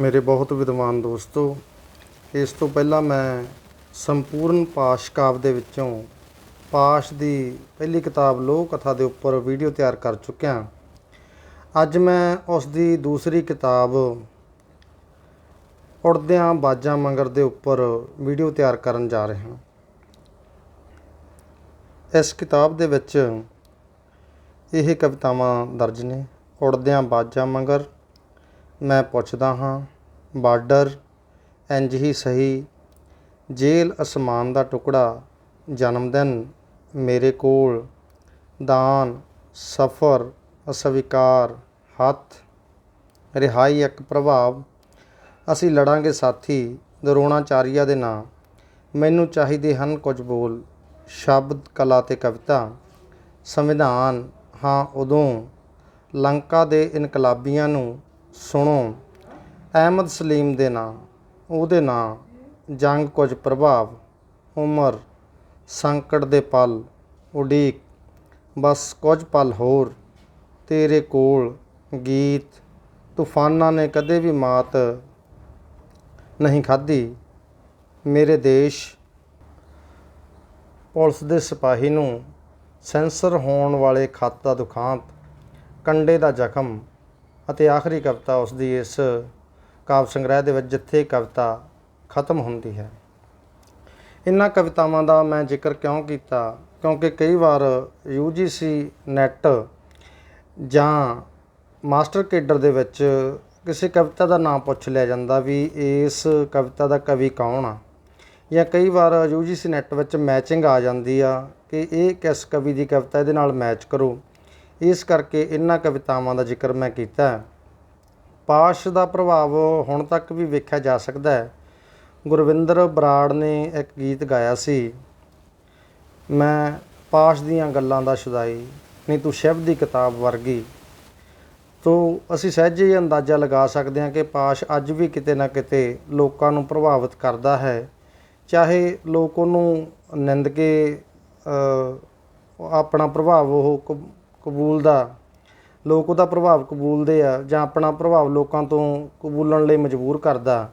ਮੇਰੇ ਬਹੁਤ ਵਿਦਵਾਨ ਦੋਸਤੋ, ਇਸ ਤੋਂ ਪਹਿਲਾਂ ਮੈਂ ਸੰਪੂਰਨ ਪਾਸ਼ ਕਾਵ ਦੇ ਵਿੱਚੋਂ ਪਾਸ਼ ਦੀ ਪਹਿਲੀ ਕਿਤਾਬ ਲੋਹ ਕਥਾ ਦੇ ਉੱਪਰ ਵੀਡੀਓ ਤਿਆਰ ਕਰ ਚੁੱਕਿਆ। ਅੱਜ ਮੈਂ ਉਸ ਦੀ ਦੂਸਰੀ ਕਿਤਾਬ ਉੜਦਿਆਂ ਬਾਜਾਂ ਮੰਗਰ ਦੇ ਉੱਪਰ ਵੀਡੀਓ ਤਿਆਰ ਕਰਨ ਜਾ ਰਿਹਾ ਹਾਂ। ਇਸ ਕਿਤਾਬ ਦੇ ਵਿੱਚ ਇਹ ਕਵਿਤਾਵਾਂ ਦਰਜ ਨੇ, ਉੜਦਿਆਂ ਬਾਜਾਂ ਮੰਗਰ ਮੈਂ ਪੁੱਛਦਾ ਹਾਂ, ਬਾਰਡਰ, ਇੰਝ ਹੀ ਸਹੀ, ਜੇਲ੍ਹ ਅਸਮਾਨ ਦਾ ਟੁਕੜਾ ਜਨਮਦਿਨ ਮੇਰੇ ਕੋਲ, ਦਾਨ, ਸਫਰ, ਅਸਵੀਕਾਰ, ਹੱਥ, ਰਿਹਾਈ ਇੱਕ ਪ੍ਰਭਾਵ, ਅਸੀਂ ਲੜਾਂਗੇ ਸਾਥੀ, ਦਰੋਣਾਚਾਰੀਆ ਦੇ ਨਾਂ, ਮੈਨੂੰ ਚਾਹੀਦੇ ਹਨ ਕੁਝ ਬੋਲ, ਸ਼ਬਦ, ਕਲਾ ਤੇ ਕਵਿਤਾ, ਸੰਵਿਧਾਨ, ਹਾਂ ਉਦੋਂ, ਲੰਕਾ ਦੇ ਇਨਕਲਾਬੀਆਂ ਨੂੰ ਸੁਣੋ। ਅਹਿਮਦ ਸਲੀਮ ਦੇ ਨਾਂ, ਉਹਦੇ ਨਾਂ ਜੰਗ ਕੁਝ ਪ੍ਰਭਾਵ, ਉਮਰ, ਸੰਕਟ ਦੇ ਪਲ, ਉਡੀਕ, ਬਸ ਕੁਝ ਪਲ ਹੋਰ। ਤੇਰੇ ਕੋਲ ਗੀਤ, ਤੂਫਾਨਾਂ ਨੇ ਕਦੇ ਵੀ ਮਾਤ ਨਹੀਂ ਖਾਧੀ। ਮੇਰੇ ਦੇਸ਼ ਪੁਲਿਸ ਦੇ ਸਿਪਾਹੀ ਨੂੰ ਸੈਂਸਰ ਹੋਣ ਵਾਲੇ ਖੱਤ ਦਾ ਦੁਖਾਂਤ, ਕੰਡੇ ਦਾ ਜ਼ਖਮ ਅਤੇ ਆਖਰੀ ਕਵਿਤਾ ਉਸ ਦੀ ਇਸ ਕਾਵ ਸੰਗ੍ਰਹਿ ਦੇ ਵਿੱਚ ਜਿੱਥੇ ਕਵਿਤਾ ਖਤਮ ਹੁੰਦੀ ਹੈ। ਇਨ੍ਹਾਂ ਕਵਿਤਾਵਾਂ ਦਾ ਮੈਂ ਜ਼ਿਕਰ ਕਿਉਂ ਕੀਤਾ? ਕਿਉਂਕਿ ਕਈ ਵਾਰ UGC ਨੈਟ ਜਾਂ ਮਾਸਟਰ ਕੇਡਰ ਦੇ ਵਿੱਚ ਕਿਸੇ ਕਵਿਤਾ ਦਾ ਨਾਮ ਪੁੱਛ ਲਿਆ ਜਾਂਦਾ ਵੀ ਇਸ ਕਵਿਤਾ ਦਾ ਕਵੀ ਕੌਣ ਆ? ਜਾਂ ਕਈ ਵਾਰ UGC ਨੈਟ ਵਿੱਚ ਮੈਚਿੰਗ ਆ ਜਾਂਦੀ ਆ ਕਿ ਇਹ ਕਿਸ ਕਵੀ ਦੀ ਕਵਿਤਾ ਇਹਦੇ ਨਾਲ ਮੈਚ ਕਰੋ? ਇਸ ਕਰਕੇ ਇਹਨਾਂ ਕਵਿਤਾਵਾਂ ਦਾ ਜ਼ਿਕਰ ਮੈਂ ਕੀਤਾ ਪਾਸ਼ ਦਾ ਪ੍ਰਭਾਵ ਹੁਣ ਤੱਕ ਵੀ ਵੇਖਿਆ ਜਾ ਸਕਦਾ ਹੈ। ਗੁਰਵਿੰਦਰ ਬਰਾੜ ਨੇ ਇੱਕ ਗੀਤ ਗਾਇਆ ਸੀ, ਮੈਂ ਪਾਸ਼ ਦੀਆਂ ਗੱਲਾਂ ਦਾ ਸ਼ੁਦਾਈ ਨਹੀਂ ਤੂੰ ਸ਼ਬਦ ਦੀ ਕਿਤਾਬ ਵਰਗੀ। ਤੋ ਅਸੀਂ ਸਹਿਜੇ ਹੀ ਅੰਦਾਜ਼ਾ ਲਗਾ ਸਕਦੇ ਹਾਂ ਕਿ ਪਾਸ਼ ਅੱਜ ਵੀ ਕਿਤੇ ਨਾ ਕਿਤੇ ਲੋਕਾਂ ਨੂੰ ਪ੍ਰਭਾਵਿਤ ਕਰਦਾ ਹੈ। ਚਾਹੇ ਲੋਕ ਉਹਨੂੰ ਨਿੰਦ ਕੇ ਆਪਣਾ ਪ੍ਰਭਾਵ ਉਹ ਕਬ- ਕਬੂਲਦਾ ਲੋਕ ਉਹਦਾ ਪ੍ਰਭਾਵ ਕਬੂਲਦੇ ਆ ਜਾਂ ਆਪਣਾ ਪ੍ਰਭਾਵ ਲੋਕਾਂ ਤੋਂ ਕਬੂਲਣ ਲਈ ਮਜਬੂਰ ਕਰਦਾ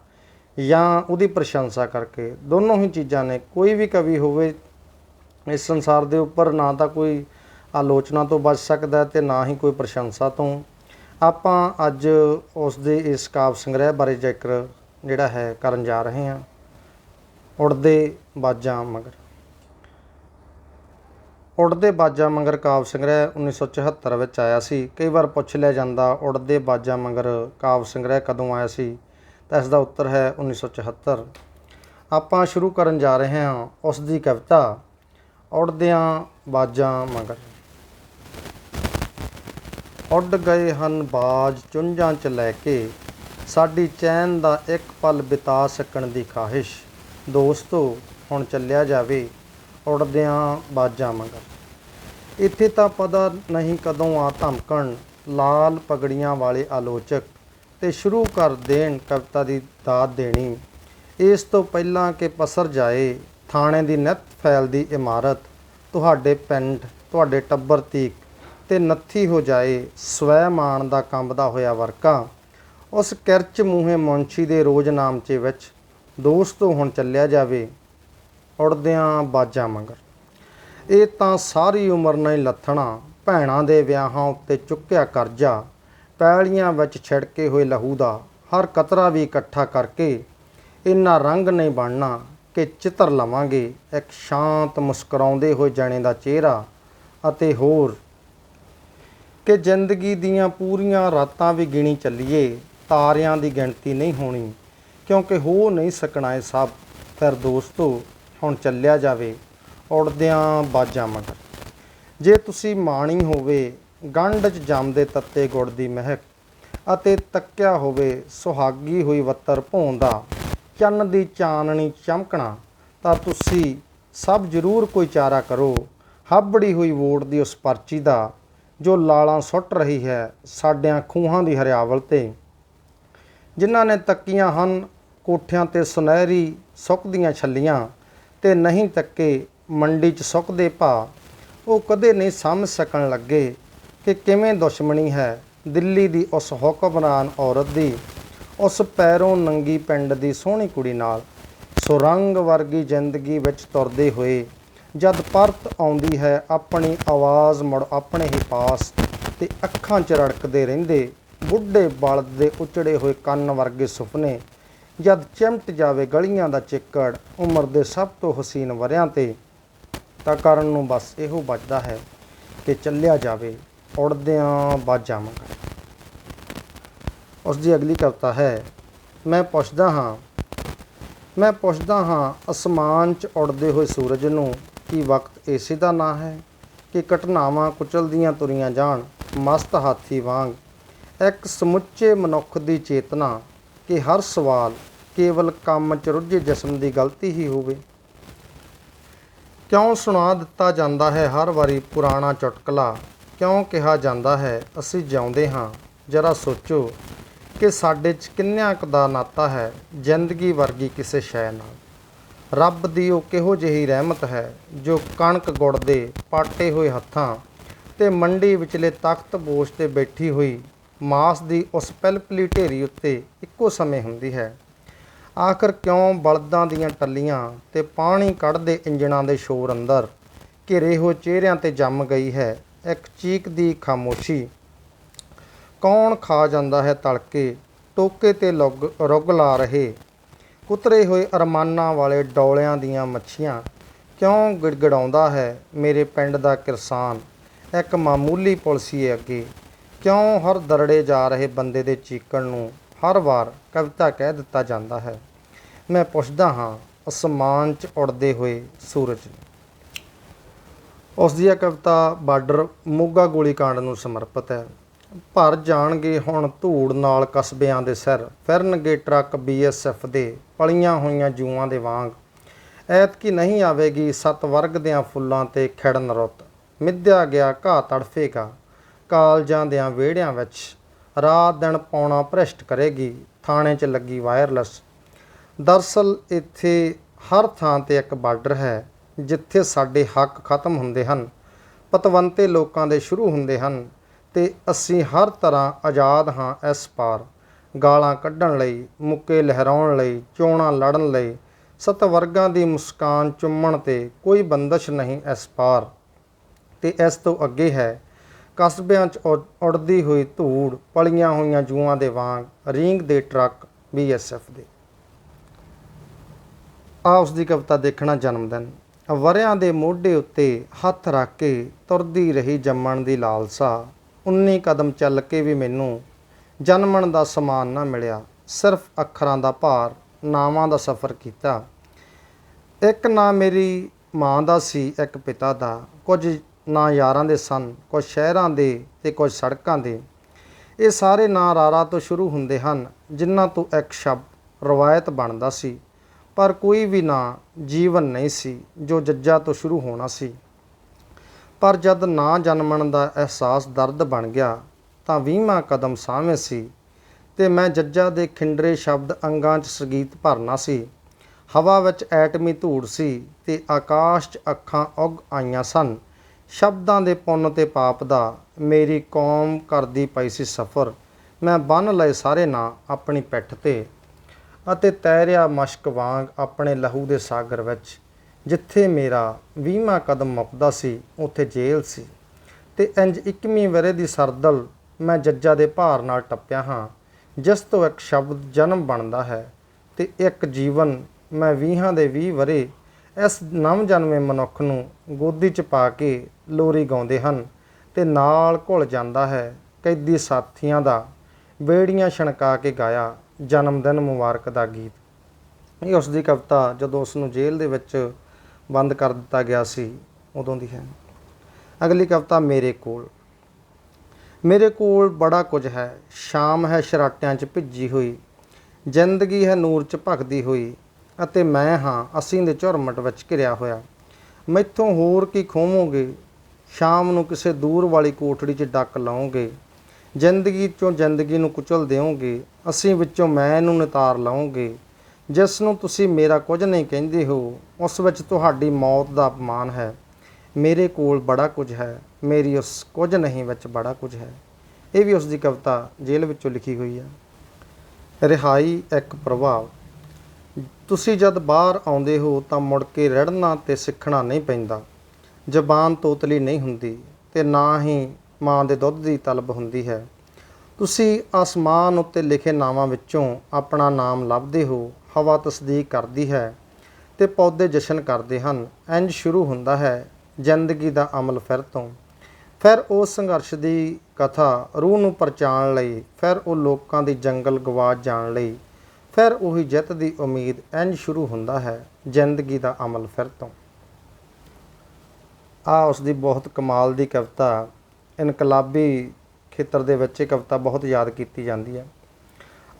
ਜਾਂ ਉਹਦੀ ਪ੍ਰਸ਼ੰਸਾ ਕਰਕੇ। ਦੋਨੋਂ ਹੀ ਚੀਜ਼ਾਂ ਨੇ। ਕੋਈ ਵੀ ਕਵੀ ਹੋਵੇ, ਇਸ ਸੰਸਾਰ ਦੇ ਉੱਪਰ ਨਾ ਤਾਂ ਕੋਈ ਆਲੋਚਨਾ ਤੋਂ ਬਚ ਸਕਦਾ ਹੈ ਤੇ ਨਾ ਹੀ ਕੋਈ ਪ੍ਰਸ਼ੰਸਾ ਤੋਂ। ਆਪਾਂ ਅੱਜ ਉਸ ਦੇ ਇਸ ਕਾਵਿ ਸੰਗ੍ਰਹਿ ਬਾਰੇ ਜ਼ਿਕਰ ਜਿਹੜਾ ਹੈ ਕਰਨ ਜਾ ਰਹੇ ਹਾਂ। ਉੜਦੇ ਬਾਜਾਂ ਮਗਰ। ਉੜਦੇ ਬਾਜਾਂ ਮਗਰ ਕਾਵ ਸੰਗ੍ਰਹਿ 1974 ਵਿੱਚ ਆਇਆ ਸੀ। ਕਈ ਵਾਰ ਪੁੱਛ ਲਿਆ ਜਾਂਦਾ ਉੜਦੇ ਬਾਜਾਂ ਮਗਰ ਕਾਵ ਸੰਗ੍ਰਹਿ ਕਦੋਂ ਆਇਆ ਸੀ? ਤਾਂ ਇਸ ਦਾ ਉੱਤਰ ਹੈ 1974 ਆਪਾਂ ਸ਼ੁਰੂ ਕਰਨ ਜਾ ਰਹੇ ਹਾਂ ਉਸ ਦੀ ਕਵਿਤਾ ਉੜਦਿਆਂ ਬਾਜਾਂ ਮਗਰ। ਉੱਡ ਗਏ ਹਨ ਬਾਜ ਚੁੰਝਾਂ 'ਚ ਲੈ ਕੇ, ਸਾਡੀ ਚੈਨ ਦਾ ਇੱਕ ਪਲ ਬਿਤਾ ਸਕਣ ਦੀ ਖਾਹਿਸ਼। ਦੋਸਤੋ, ਹੁਣ ਚੱਲਿਆ ਜਾਵੇ। ਉੜਦਿਆਂ ਬਾਜਾਂ ਮਗਰ ਇੱਥੇ ਤਾਂ ਪਤਾ ਨਹੀਂ ਕਦੋਂ ਆ ਧਮਕਣ, ਲਾਲ ਪਗੜੀਆਂ ਵਾਲੇ ਆਲੋਚਕ ਤੇ ਸ਼ੁਰੂ ਕਰ ਦੇਣ ਕਵਿਤਾ ਦੀ ਦਾਤ ਦੇਣੀ। ਇਸ ਤੋਂ ਪਹਿਲਾਂ ਕਿ ਪਸਰ ਜਾਏ, ਥਾਣੇ ਦੀ ਨੱਤ ਫੈਲਦੀ ਇਮਾਰਤ, ਤੁਹਾਡੇ ਪਿੰਡ, ਤੁਹਾਡੇ ਟੱਬਰ ਤੀਕ ਤੇ ਨੱਥੀ ਹੋ ਜਾਏ, ਸਵੈ ਮਾਣ ਦਾ ਕੰਬਦਾ ਹੋਇਆ ਵਰਕਾ। ਉਸ ਕਿਰਚ ਮੂਹੇ ਮੁੰਸ਼ੀ ਦੇ ਰੋਜ਼ ਨਾਮਚੇ ਵਿੱਚ ਦੋਸਤੋ ਹੁਣ ਚੱਲਿਆ ਜਾਵੇ ਉੜਦਿਆਂ ਬਾਜਾਂ ਮੰਗਰ। ਇਹ ਤਾਂ ਸਾਰੀ ਉਮਰ ਨਹੀਂ ਲੱਥਣਾ, ਭੈਣਾਂ ਦੇ ਵਿਆਹਾਂ ਉੱਤੇ ਚੁੱਕਿਆ ਕਰਜ਼ਾ, ਪੈਲੀਆਂ ਵਿੱਚ ਛਿੜਕੇ ਹੋਏ ਲਹੂ ਦਾ ਹਰ ਕਤਰਾ ਵੀ ਇਕੱਠਾ ਕਰਕੇ ਇੰਨਾ ਰੰਗ ਨਹੀਂ ਬਣਨਾ ਕਿ ਚਿੱਤਰ ਲਵਾਂਗੇ, ਇੱਕ ਸ਼ਾਂਤ ਮੁਸਕਰਾਉਂਦੇ ਹੋਏ ਜਣੇ ਦਾ ਚਿਹਰਾ ਅਤੇ ਹੋਰ। ਕਿ ਜ਼ਿੰਦਗੀ ਦੀਆਂ ਪੂਰੀਆਂ ਰਾਤਾਂ ਵੀ ਗਿਣੀ ਚੱਲੀਏ, ਤਾਰਿਆਂ ਦੀ ਗਿਣਤੀ ਨਹੀਂ ਹੋਣੀ, ਕਿਉਂਕਿ ਹੋ ਨਹੀਂ ਸਕਣਾ ਇਹ ਸਭ। ਫਿਰ ਦੋਸਤੋ ਹੁਣ ਚੱਲਿਆ ਜਾਵੇ, ਉੜਦਿਆਂ ਬਾਜਾਂ ਮਗਰ। ਜੇ ਤੁਸੀਂ ਮਾਣੀ ਹੋਵੇ, ਗੰਢ 'ਚ ਜੰਮਦੇ ਤੱਤੇ ਗੁੜ ਦੀ ਮਹਿਕ, ਅਤੇ ਤੱਕਿਆ ਹੋਵੇ, ਸੁਹਾਗੀ ਹੋਈ ਵੱਤਰ ਭੌਂਦਾ ਚੰਨ ਦੀ ਚਾਨਣੀ ਚਮਕਣਾ, ਤਾਂ ਤੁਸੀਂ ਸਭ ਜ਼ਰੂਰ ਕੋਈ ਚਾਰਾ ਕਰੋ। ਹੱਬੜੀ ਹੋਈ ਵੋਟ ਦੀ ਉਸ ਪਰਚੀ ਦਾ, ਜੋ ਲਾਲਾਂ ਸੁੱਟ ਰਹੀ ਹੈ, ਸਾਡਿਆਂ ਖੂਹਾਂ ਦੀ ਹਰਿਆਵਲ ਤੇ। ਜਿਨ੍ਹਾਂ ਨੇ ਤੱਕੀਆਂ ਹਨ, ਕੋਠਿਆਂ ਤੇ ਸੁਨਹਿਰੀ ਸੁੱਕਦੀਆਂ ਛੱਲੀਆਂ ਤੇ ਨਹੀਂ ਤੱਕੇ ਮੰਡੀ 'ਚ ਸੁੱਕਦੇ ਭਾ ਉਹ ਕਦੇ ਨਹੀਂ ਸਮਝ ਸਕਣ ਲੱਗੇ ਕਿ ਕਿਵੇਂ ਦੁਸ਼ਮਣੀ ਹੈ, ਦਿੱਲੀ ਦੀ ਉਸ ਹੁਕਮਰਾਨ ਔਰਤ ਦੀ, ਉਸ ਪੈਰੋਂ ਨੰਗੀ ਪਿੰਡ ਦੀ ਸੋਹਣੀ ਕੁੜੀ ਨਾਲ। ਸੁਰੰਗ ਵਰਗੀ ਜ਼ਿੰਦਗੀ ਵਿੱਚ ਤੁਰਦੇ ਹੋਏ, ਜਦ ਪਰਤ ਆਉਂਦੀ ਹੈ, ਆਪਣੀ ਆਵਾਜ਼ ਮੁੜ ਆਪਣੇ ਹੀ ਪਾਸ ਤੇ ਅੱਖਾਂ 'ਚ ਰੜਕਦੇ ਰਹਿੰਦੇ, ਬੁੱਢੇ ਬਲਦ ਦੇ ਉਚੜੇ ਹੋਏ ਕੰਨ ਵਰਗੇ ਸੁਪਨੇ ਜਦ ਚਿਮਟ ਜਾਵੇ ਗਲੀਆਂ ਦਾ ਚਿੱਕੜ, ਉਮਰ ਦੇ ਸਭ ਤੋਂ ਹਸੀਨ ਵਰਿਆਂ ਤੇ, ਤਾਂ ਕਰਨ ਨੂੰ ਬਸ ਇਹੋ ਬਚਦਾ ਹੈ ਕਿ ਚੱਲਿਆ ਜਾਵੇ, ਉੜਦਿਆਂ ਬਾਜਾਂ ਮੰਗਾ ਉਸ ਦੀ ਅਗਲੀ ਕਵਿਤਾ ਹੈ, ਮੈਂ ਪੁੱਛਦਾ ਹਾਂ, ਮੈਂ ਪੁੱਛਦਾ ਹਾਂ, ਅਸਮਾਨ 'ਚ ਉੜਦੇ ਹੋਏ ਸੂਰਜ ਨੂੰ ਕੀ ਵਕਤ ਏਸੇ ਦਾ ਨਾਂ ਹੈ? ਕਿ ਘਟਨਾਵਾਂ ਕੁਚਲਦੀਆਂ ਤੁਰੀਆਂ ਜਾਣ, ਮਸਤ ਹਾਥੀ ਵਾਂਗ, ਇੱਕ ਸਮੁੱਚੇ ਮਨੁੱਖ ਦੀ ਚੇਤਨਾ ਕਿ ਹਰ ਸਵਾਲ ਕੇਵਲ ਕੰਮ 'ਚ ਰੁੱਝੇ ਜਿਸਮ ਦੀ ਗਲਤੀ ਹੀ ਹੋਵੇ। ਕਿਉਂ ਸੁਣਾ ਦਿੱਤਾ ਜਾਂਦਾ ਹੈ ਹਰ ਵਾਰੀ ਪੁਰਾਣਾ ਚੁਟਕਲਾ? ਕਿਉਂ ਕਿਹਾ ਜਾਂਦਾ ਹੈ, ਅਸੀਂ ਜਿਉਂਦੇ ਹਾਂ। ਜਰਾ ਸੋਚੋ ਕਿ ਸਾਡੇ 'ਚ ਕਿੰਨਿਆਂ ਕੁ ਦਾ ਨਾਤਾ ਹੈ, ਜ਼ਿੰਦਗੀ ਵਰਗੀ ਕਿਸੇ ਸ਼ੈ ਨਾਲ। ਰੱਬ ਦੀ ਉਹ ਕਿਹੋ ਜਿਹੀ ਰਹਿਮਤ ਹੈ, ਜੋ ਕਣਕ ਗੁੜ ਦੇ ਪਾਟੇ ਹੋਏ ਹੱਥਾਂ ਤੇ ਮੰਡੀ ਵਿਚਲੇ ਤਖਤ ਬੋਝ ਤੇ ਬੈਠੀ ਹੋਈ ਮਾਸ ਦੀ ਉਸ ਪਲਪਲੀ ਢੇਰੀ ਉੱਤੇ ਇੱਕੋ ਸਮੇਂ ਹੁੰਦੀ ਹੈ। ਆਖਰ ਕਿਉਂ ਬਲਦਾਂ ਦੀਆਂ ਟੱਲੀਆਂ ਤੇ ਪਾਣੀ ਕੱਢਦੇ ਇੰਜਣਾਂ ਦੇ ਸ਼ੋਰ ਅੰਦਰ? ਘਿਰੇ ਹੋਏ ਚਿਹਰਿਆਂ ਤੇ ਜੰਮ ਗਈ ਹੈ ਇੱਕ ਚੀਕ ਦੀ ਖਾਮੋਸ਼ੀ। ਕੌਣ ਖਾ ਜਾਂਦਾ ਹੈ ਤੜਕੇ? ਟੋਕੇ ਤੇ ਲੁੱਗ, ਰੁੱਗ ਲਾ ਰਹੇ। ਕੁਤਰੇ ਹੋਏ ਅਰਮਾਨਾਂ ਵਾਲੇ ਡੌਲਿਆਂ ਦੀਆਂ ਮੱਛੀਆਂ। ਕਿਉਂ ਗਿੜਗੜਾਉਂਦਾ ਹੈ ਮੇਰੇ ਪਿੰਡ ਦਾ ਕਿਰਸਾਨ? ਇੱਕ ਮਾਮੂਲੀ ਪੁਲਸੀਏ ਅੱਗੇ। ਕਿਉਂ ਹਰ ਦਰੜੇ ਜਾ ਰਹੇ ਬੰਦੇ ਦੇ ਚੀਕਣ ਨੂੰ ਹਰ ਵਾਰ ਕਵਿਤਾ ਕਹਿ ਦਿੱਤਾ ਜਾਂਦਾ ਹੈ? ਮੈਂ ਪੁੱਛਦਾ ਹਾਂ, ਅਸਮਾਨ 'ਚ ਉੜਦੇ ਹੋਏ ਸੂਰਜ ਉਸ ਦੀ ਇਹ ਕਵਿਤਾ ਬਾਰਡਰ ਮੋਗਾ ਗੋਲੀकांड ਨੂੰ ਸਮਰਪਿਤ ਹੈ। ਭਰ ਜਾਣਗੇ ਹੁਣ ਧੂੜ ਨਾਲ ਕਸਬਿਆਂ ਦੇ ਸਿਰ, ਫਿਰਨਗੇ ਟਰੱਕ ਬੀਐਸਐਫ ਦੇ ਪਲੀਆਂ ਹੋਈਆਂ ਜੂਆਂ ਦੇ ਵਾਂਗ। ਐਤਕੀ ਨਹੀਂ ਆਵੇਗੀ ਸਤ ਵਰਗ ਦਿਆਂ ਫੁੱਲਾਂ ਤੇ ਖਿੜਨ ਰੁੱਤ। ਮਿੱਧਿਆ ਗਿਆ ਘਾਹ ਤੜਫੇਗਾ। ਕਾਲਜਾਂ ਦਿਆਂ ਵਿਹੜਿਆਂ ਵਿੱਚ ਰਾਤ ਦਿਨ ਪਾਉਣਾ ਭ੍ਰਿਸ਼ਟ ਕਰੇਗੀ, ਥਾਣੇ 'ਚ ਲੱਗੀ ਵਾਇਰਲੈਸ। ਦਰਸਲ ਇੱਥੇ ਹਰ ਥਾਂ ਤੇ ਇੱਕ ਬਾਰਡਰ ਹੈ, ਜਿੱਥੇ ਸਾਡੇ ਹੱਕ ਖਤਮ ਹੁੰਦੇ ਹਨ, ਪਤਵੰਤੇ ਲੋਕਾਂ ਦੇ ਸ਼ੁਰੂ ਹੁੰਦੇ ਹਨ ਤੇ ਅਸੀਂ ਹਰ ਤਰ੍ਹਾਂ ਆਜ਼ਾਦ ਹਾਂ ਇਸ ਪਾਰ। ਗਾਲਾਂ ਕੱਢਣ ਲਈ, ਮੁੱਕੇ ਲਹਿਰਾਉਣ ਲਈ, ਚੋਣਾਂ ਲੜਨ ਲਈ ਸਤ ਵਰਗਾਂ ਦੀ ਮੁਸਕਾਨ ਚੁੰਮਣ ਤੇ ਕੋਈ ਬੰਦਸ਼ ਨਹੀਂ ਇਸ ਪਾਰ। ਤੇ ਇਸ ਤੋਂ ਅੱਗੇ ਹੈ ਕਸਬਿਆਂ 'ਚ ਉ- ਉੜਦੀ ਹੋਈ ਧੂੜ, ਪਲੀਆਂ ਹੋਈਆਂ ਜੂਆਂ ਦੇ ਵਾਂਗ, ਰੀਂਗ ਦੇ ਟਰੱਕ ਬੀਐਸਐਫ ਦੇ। ਆ ਉਸ ਦੀ ਕਵਿਤਾ ਦੇਖਣਾ ਜਨਮ ਦਿਨ। ਵਰਿਆਂ ਦੇ ਮੋਢੇ ਉੱਤੇ ਹੱਥ ਰੱਖ ਕੇ ਤੁਰਦੀ ਰਹੀ ਜੰਮਣ ਦੀ ਲਾਲਸਾ। 19 ਕਦਮ ਚੱਲ ਕੇ ਵੀ ਮੈਨੂੰ ਜਨਮਣ ਦਾ ਸਮਾਨ ਨਾ ਮਿਲਿਆ। ਸਿਰਫ ਅੱਖਰਾਂ ਦਾ ਭਾਰ, ਨਾਵਾਂ ਦਾ ਸਫ਼ਰ ਕੀਤਾ। ਇੱਕ ਨਾ ਮੇਰੀ ਮਾਂ ਦਾ ਸੀ, ਇੱਕ ਪਿਤਾ ਦਾ। ਕੁਝ ਨਾਂ ਯਾਰਾਂ ਦੇ ਸਨ ਕੁਝ ਸ਼ਹਿਰਾਂ ਦੇ ਤੇ ਕੁਝ ਸੜਕਾਂ ਦੇ। ਇਹ ਸਾਰੇ ਨਾਂ ਰਾਰਾ ਤੋਂ ਸ਼ੁਰੂ ਹੁੰਦੇ ਹਨ, ਜਿਨ੍ਹਾਂ ਤੋਂ ਇੱਕ ਸ਼ਬਦ, ਰਵਾਇਤ ਬਣਦਾ ਸੀ। ਪਰ ਕੋਈ ਵੀ ਨਾਂ ਜੀਵਨ ਨਹੀਂ ਸੀ, ਜੋ ਜੱਜਾ ਤੋਂ ਸ਼ੁਰੂ ਹੋਣਾ ਸੀ। ਪਰ ਜਦ ਨਾਂ ਜਨਮਣ ਦਾ ਅਹਿਸਾਸ ਦਰਦ ਬਣ ਗਿਆ, ਤਾਂ 20ਵਾਂ ਕਦਮ ਸਾਹਮਣੇ ਸੀ ਤੇ ਮੈਂ ਜੱਜਾ ਦੇ ਖਿੰਡਰੇ ਸ਼ਬਦ ਅੰਗਾਂ 'ਚ ਸੰਗੀਤ ਭਰਨਾ ਸੀ। ਹਵਾ ਵਿੱਚ ਐਟਮੀ ਧੂੜ ਸੀ ਤੇ ਆਕਾਸ਼ 'ਚ ਅੱਖਾਂ ਉੱਗ ਆਈਆਂ ਸਨ। ਸ਼ਬਦਾਂ ਦੇ ਪੁੰਨ ਤੇ ਪਾਪ ਦਾ ਮੇਰੀ ਕੌਮ ਕਰਦੀ ਪਈ ਸੀ ਸਫ਼ਰ। ਮੈਂ ਬੰਨ ਲਏ ਸਾਰੇ ਨਾਂ ਆਪਣੀ ਪਿੱਠ ਤੇ ਅਤੇ ਤੈਰਿਆ ਮਸ਼ਕ ਵਾਂਗ ਆਪਣੇ ਲਹੂ ਦੇ ਸਾਗਰ ਵਿੱਚ, ਜਿੱਥੇ ਮੇਰਾ 20ਵਾਂ ਕਦਮ ਮੁੱਕਦਾ ਸੀ, ਉੱਥੇ ਜੇਲ੍ਹ ਸੀ। ਤੇ ਇੰਜ 21ਵੀਂ ਵਰੇ ਦੀ ਸਰਦਲ ਮੈਂ ਜੱਜਾਂ ਦੇ ਭਾਰ ਨਾਲ ਟੱਪਿਆ ਹਾਂ, ਜਿਸ ਤੋਂ ਇੱਕ ਸ਼ਬਦ ਜਨਮ ਬਣਦਾ ਹੈ ਤੇ ਇੱਕ ਜੀਵਨ ਮੈਂ 20 ਦੇ 20 ਵਰੇ ਇਸ ਨਵ ਜਨਮੇ ਮਨੁੱਖ ਨੂੰ ਗੋਦੀ 'ਚ ਪਾ ਕੇ ਲੋਰੀ ਗਾਉਂਦੇ ਹਨ ਤੇ ਨਾਲ ਘੁਲ ਜਾਂਦਾ ਹੈ ਕੈਦੀ ਸਾਥੀਆਂ ਦਾ। ਬੇੜੀਆਂ ਛਣਕਾ ਕੇ ਗਾਇਆ ਜਨਮ ਦਿਨ ਮੁਬਾਰਕ ਦਾ ਗੀਤ। ਇਹ ਉਸ ਦੀ ਕਵਿਤਾ ਜਦੋਂ ਉਸ ਨੂੰ ਜੇਲ੍ਹ ਦੇ ਵਿੱਚ ਬੰਦ ਕਰ ਦਿੱਤਾ ਗਿਆ ਸੀ, ਉਦੋਂ ਦੀ ਹੈ। ਅਗਲੀ ਕਵਿਤਾ ਮੇਰੇ ਕੋਲ। ਮੇਰੇ ਕੋਲ ਬੜਾ ਕੁਝ ਹੈ, ਸ਼ਾਮ ਹੈ ਸ਼ਰਾਟਿਆਂ 'ਚ ਭਿੱਜੀ ਹੋਈ, ਜ਼ਿੰਦਗੀ ਹੈ ਨੂਰ 'ਚ ਭਖਦੀ ਹੋਈ ਅਤੇ ਮੈਂ ਹਾਂ, ਅਸੀਂ ਦੇ ਝੁਰਮਟ ਵਿੱਚ ਘਿਰਿਆ ਹੋਇਆ। ਮੈਥੋਂ ਹੋਰ ਕੀ ਖੋਵੋਗੇ? ਸ਼ਾਮ ਨੂੰ ਕਿਸੇ ਦੂਰ ਵਾਲੀ ਕੋਠੜੀ 'ਚ ਡੱਕ ਲਾਓਗੇ। ਜ਼ਿੰਦਗੀ 'ਚੋਂ ਜ਼ਿੰਦਗੀ ਨੂੰ ਕੁਚਲ ਦਿਓਗੇ। ਅਸੀਂ ਵਿੱਚੋਂ ਮੈਂ ਨੂੰ ਨਿਤਾਰ ਲਾਓਗੇ। ਜਿਸ ਨੂੰ ਤੁਸੀਂ ਮੇਰਾ ਕੁਝ ਨਹੀਂ ਕਹਿੰਦੇ ਹੋ, ਉਸ ਵਿੱਚ ਤੁਹਾਡੀ ਮੌਤ ਦਾ ਅਪਮਾਨ ਹੈ। ਮੇਰੇ ਕੋਲ ਬੜਾ ਕੁਝ ਹੈ। ਮੇਰੀ ਉਸ ਕੁਝ ਨਹੀਂ ਵਿੱਚ ਬੜਾ ਕੁਝ ਹੈ। ਇਹ ਵੀ ਉਸ ਦੀ ਕਵਿਤਾ ਜੇਲ੍ਹ ਵਿੱਚੋਂ ਲਿਖੀ ਹੋਈ ਹੈ ਰਿਹਾਈ ਇੱਕ ਪ੍ਰਭਾਵ। ਤੁਸੀਂ ਜਦ ਬਾਹਰ ਆਉਂਦੇ ਹੋ ਤਾਂ ਮੁੜ ਕੇ ਰੜਨਾ ਤੇ ਸਿੱਖਣਾ ਨਹੀਂ ਪੈਂਦਾ। ਜ਼ਬਾਨ ਤੋਤਲੀ ਨਹੀਂ ਹੁੰਦੀ ਤੇ ਨਾ ਹੀ ਮਾਂ ਦੇ ਦੁੱਧ ਦੀ ਤਲਬ ਹੁੰਦੀ ਹੈ। ਤੁਸੀਂ ਆਸਮਾਨ ਉੱਤੇ ਲਿਖੇ ਨਾਵਾਂ ਵਿੱਚੋਂ ਆਪਣਾ ਨਾਮ ਲੱਭਦੇ ਹੋ, ਹਵਾ ਤਸਦੀਕ ਕਰਦੀ ਹੈ ਤੇ ਪੌਦੇ ਜਸ਼ਨ ਕਰਦੇ ਹਨ। ਇੰਜ ਸ਼ੁਰੂ ਹੁੰਦਾ ਹੈ, ਜ਼ਿੰਦਗੀ ਦਾ ਅਮਲ ਫਿਰ ਤੋਂ। ਫਿਰ ਉਹ ਸੰਘਰਸ਼ ਦੀ ਕਥਾ ਰੂਹ ਨੂੰ ਪਰਚਾਣ ਲਈ, ਫਿਰ ਉਹ ਲੋਕਾਂ ਦੀ ਜੰਗਲ ਗਵਾਚ ਜਾਣ ਲਈ ਫਿਰ ਉਹੀ ਜਿੱਤ ਦੀ ਉਮੀਦ ਇੰਜ ਸ਼ੁਰੂ ਹੁੰਦਾ ਹੈ, ਜ਼ਿੰਦਗੀ ਦਾ ਅਮਲ ਫਿਰ ਤੋਂ। ਆ ਉਸ ਦੀ ਬਹੁਤ ਕਮਾਲ ਦੀ ਕਵਿਤਾ, ਇਨਕਲਾਬੀ ਖੇਤਰ ਦੇ ਵਿੱਚ ਇਹ ਕਵਿਤਾ ਬਹੁਤ ਯਾਦ ਕੀਤੀ ਜਾਂਦੀ ਹੈ।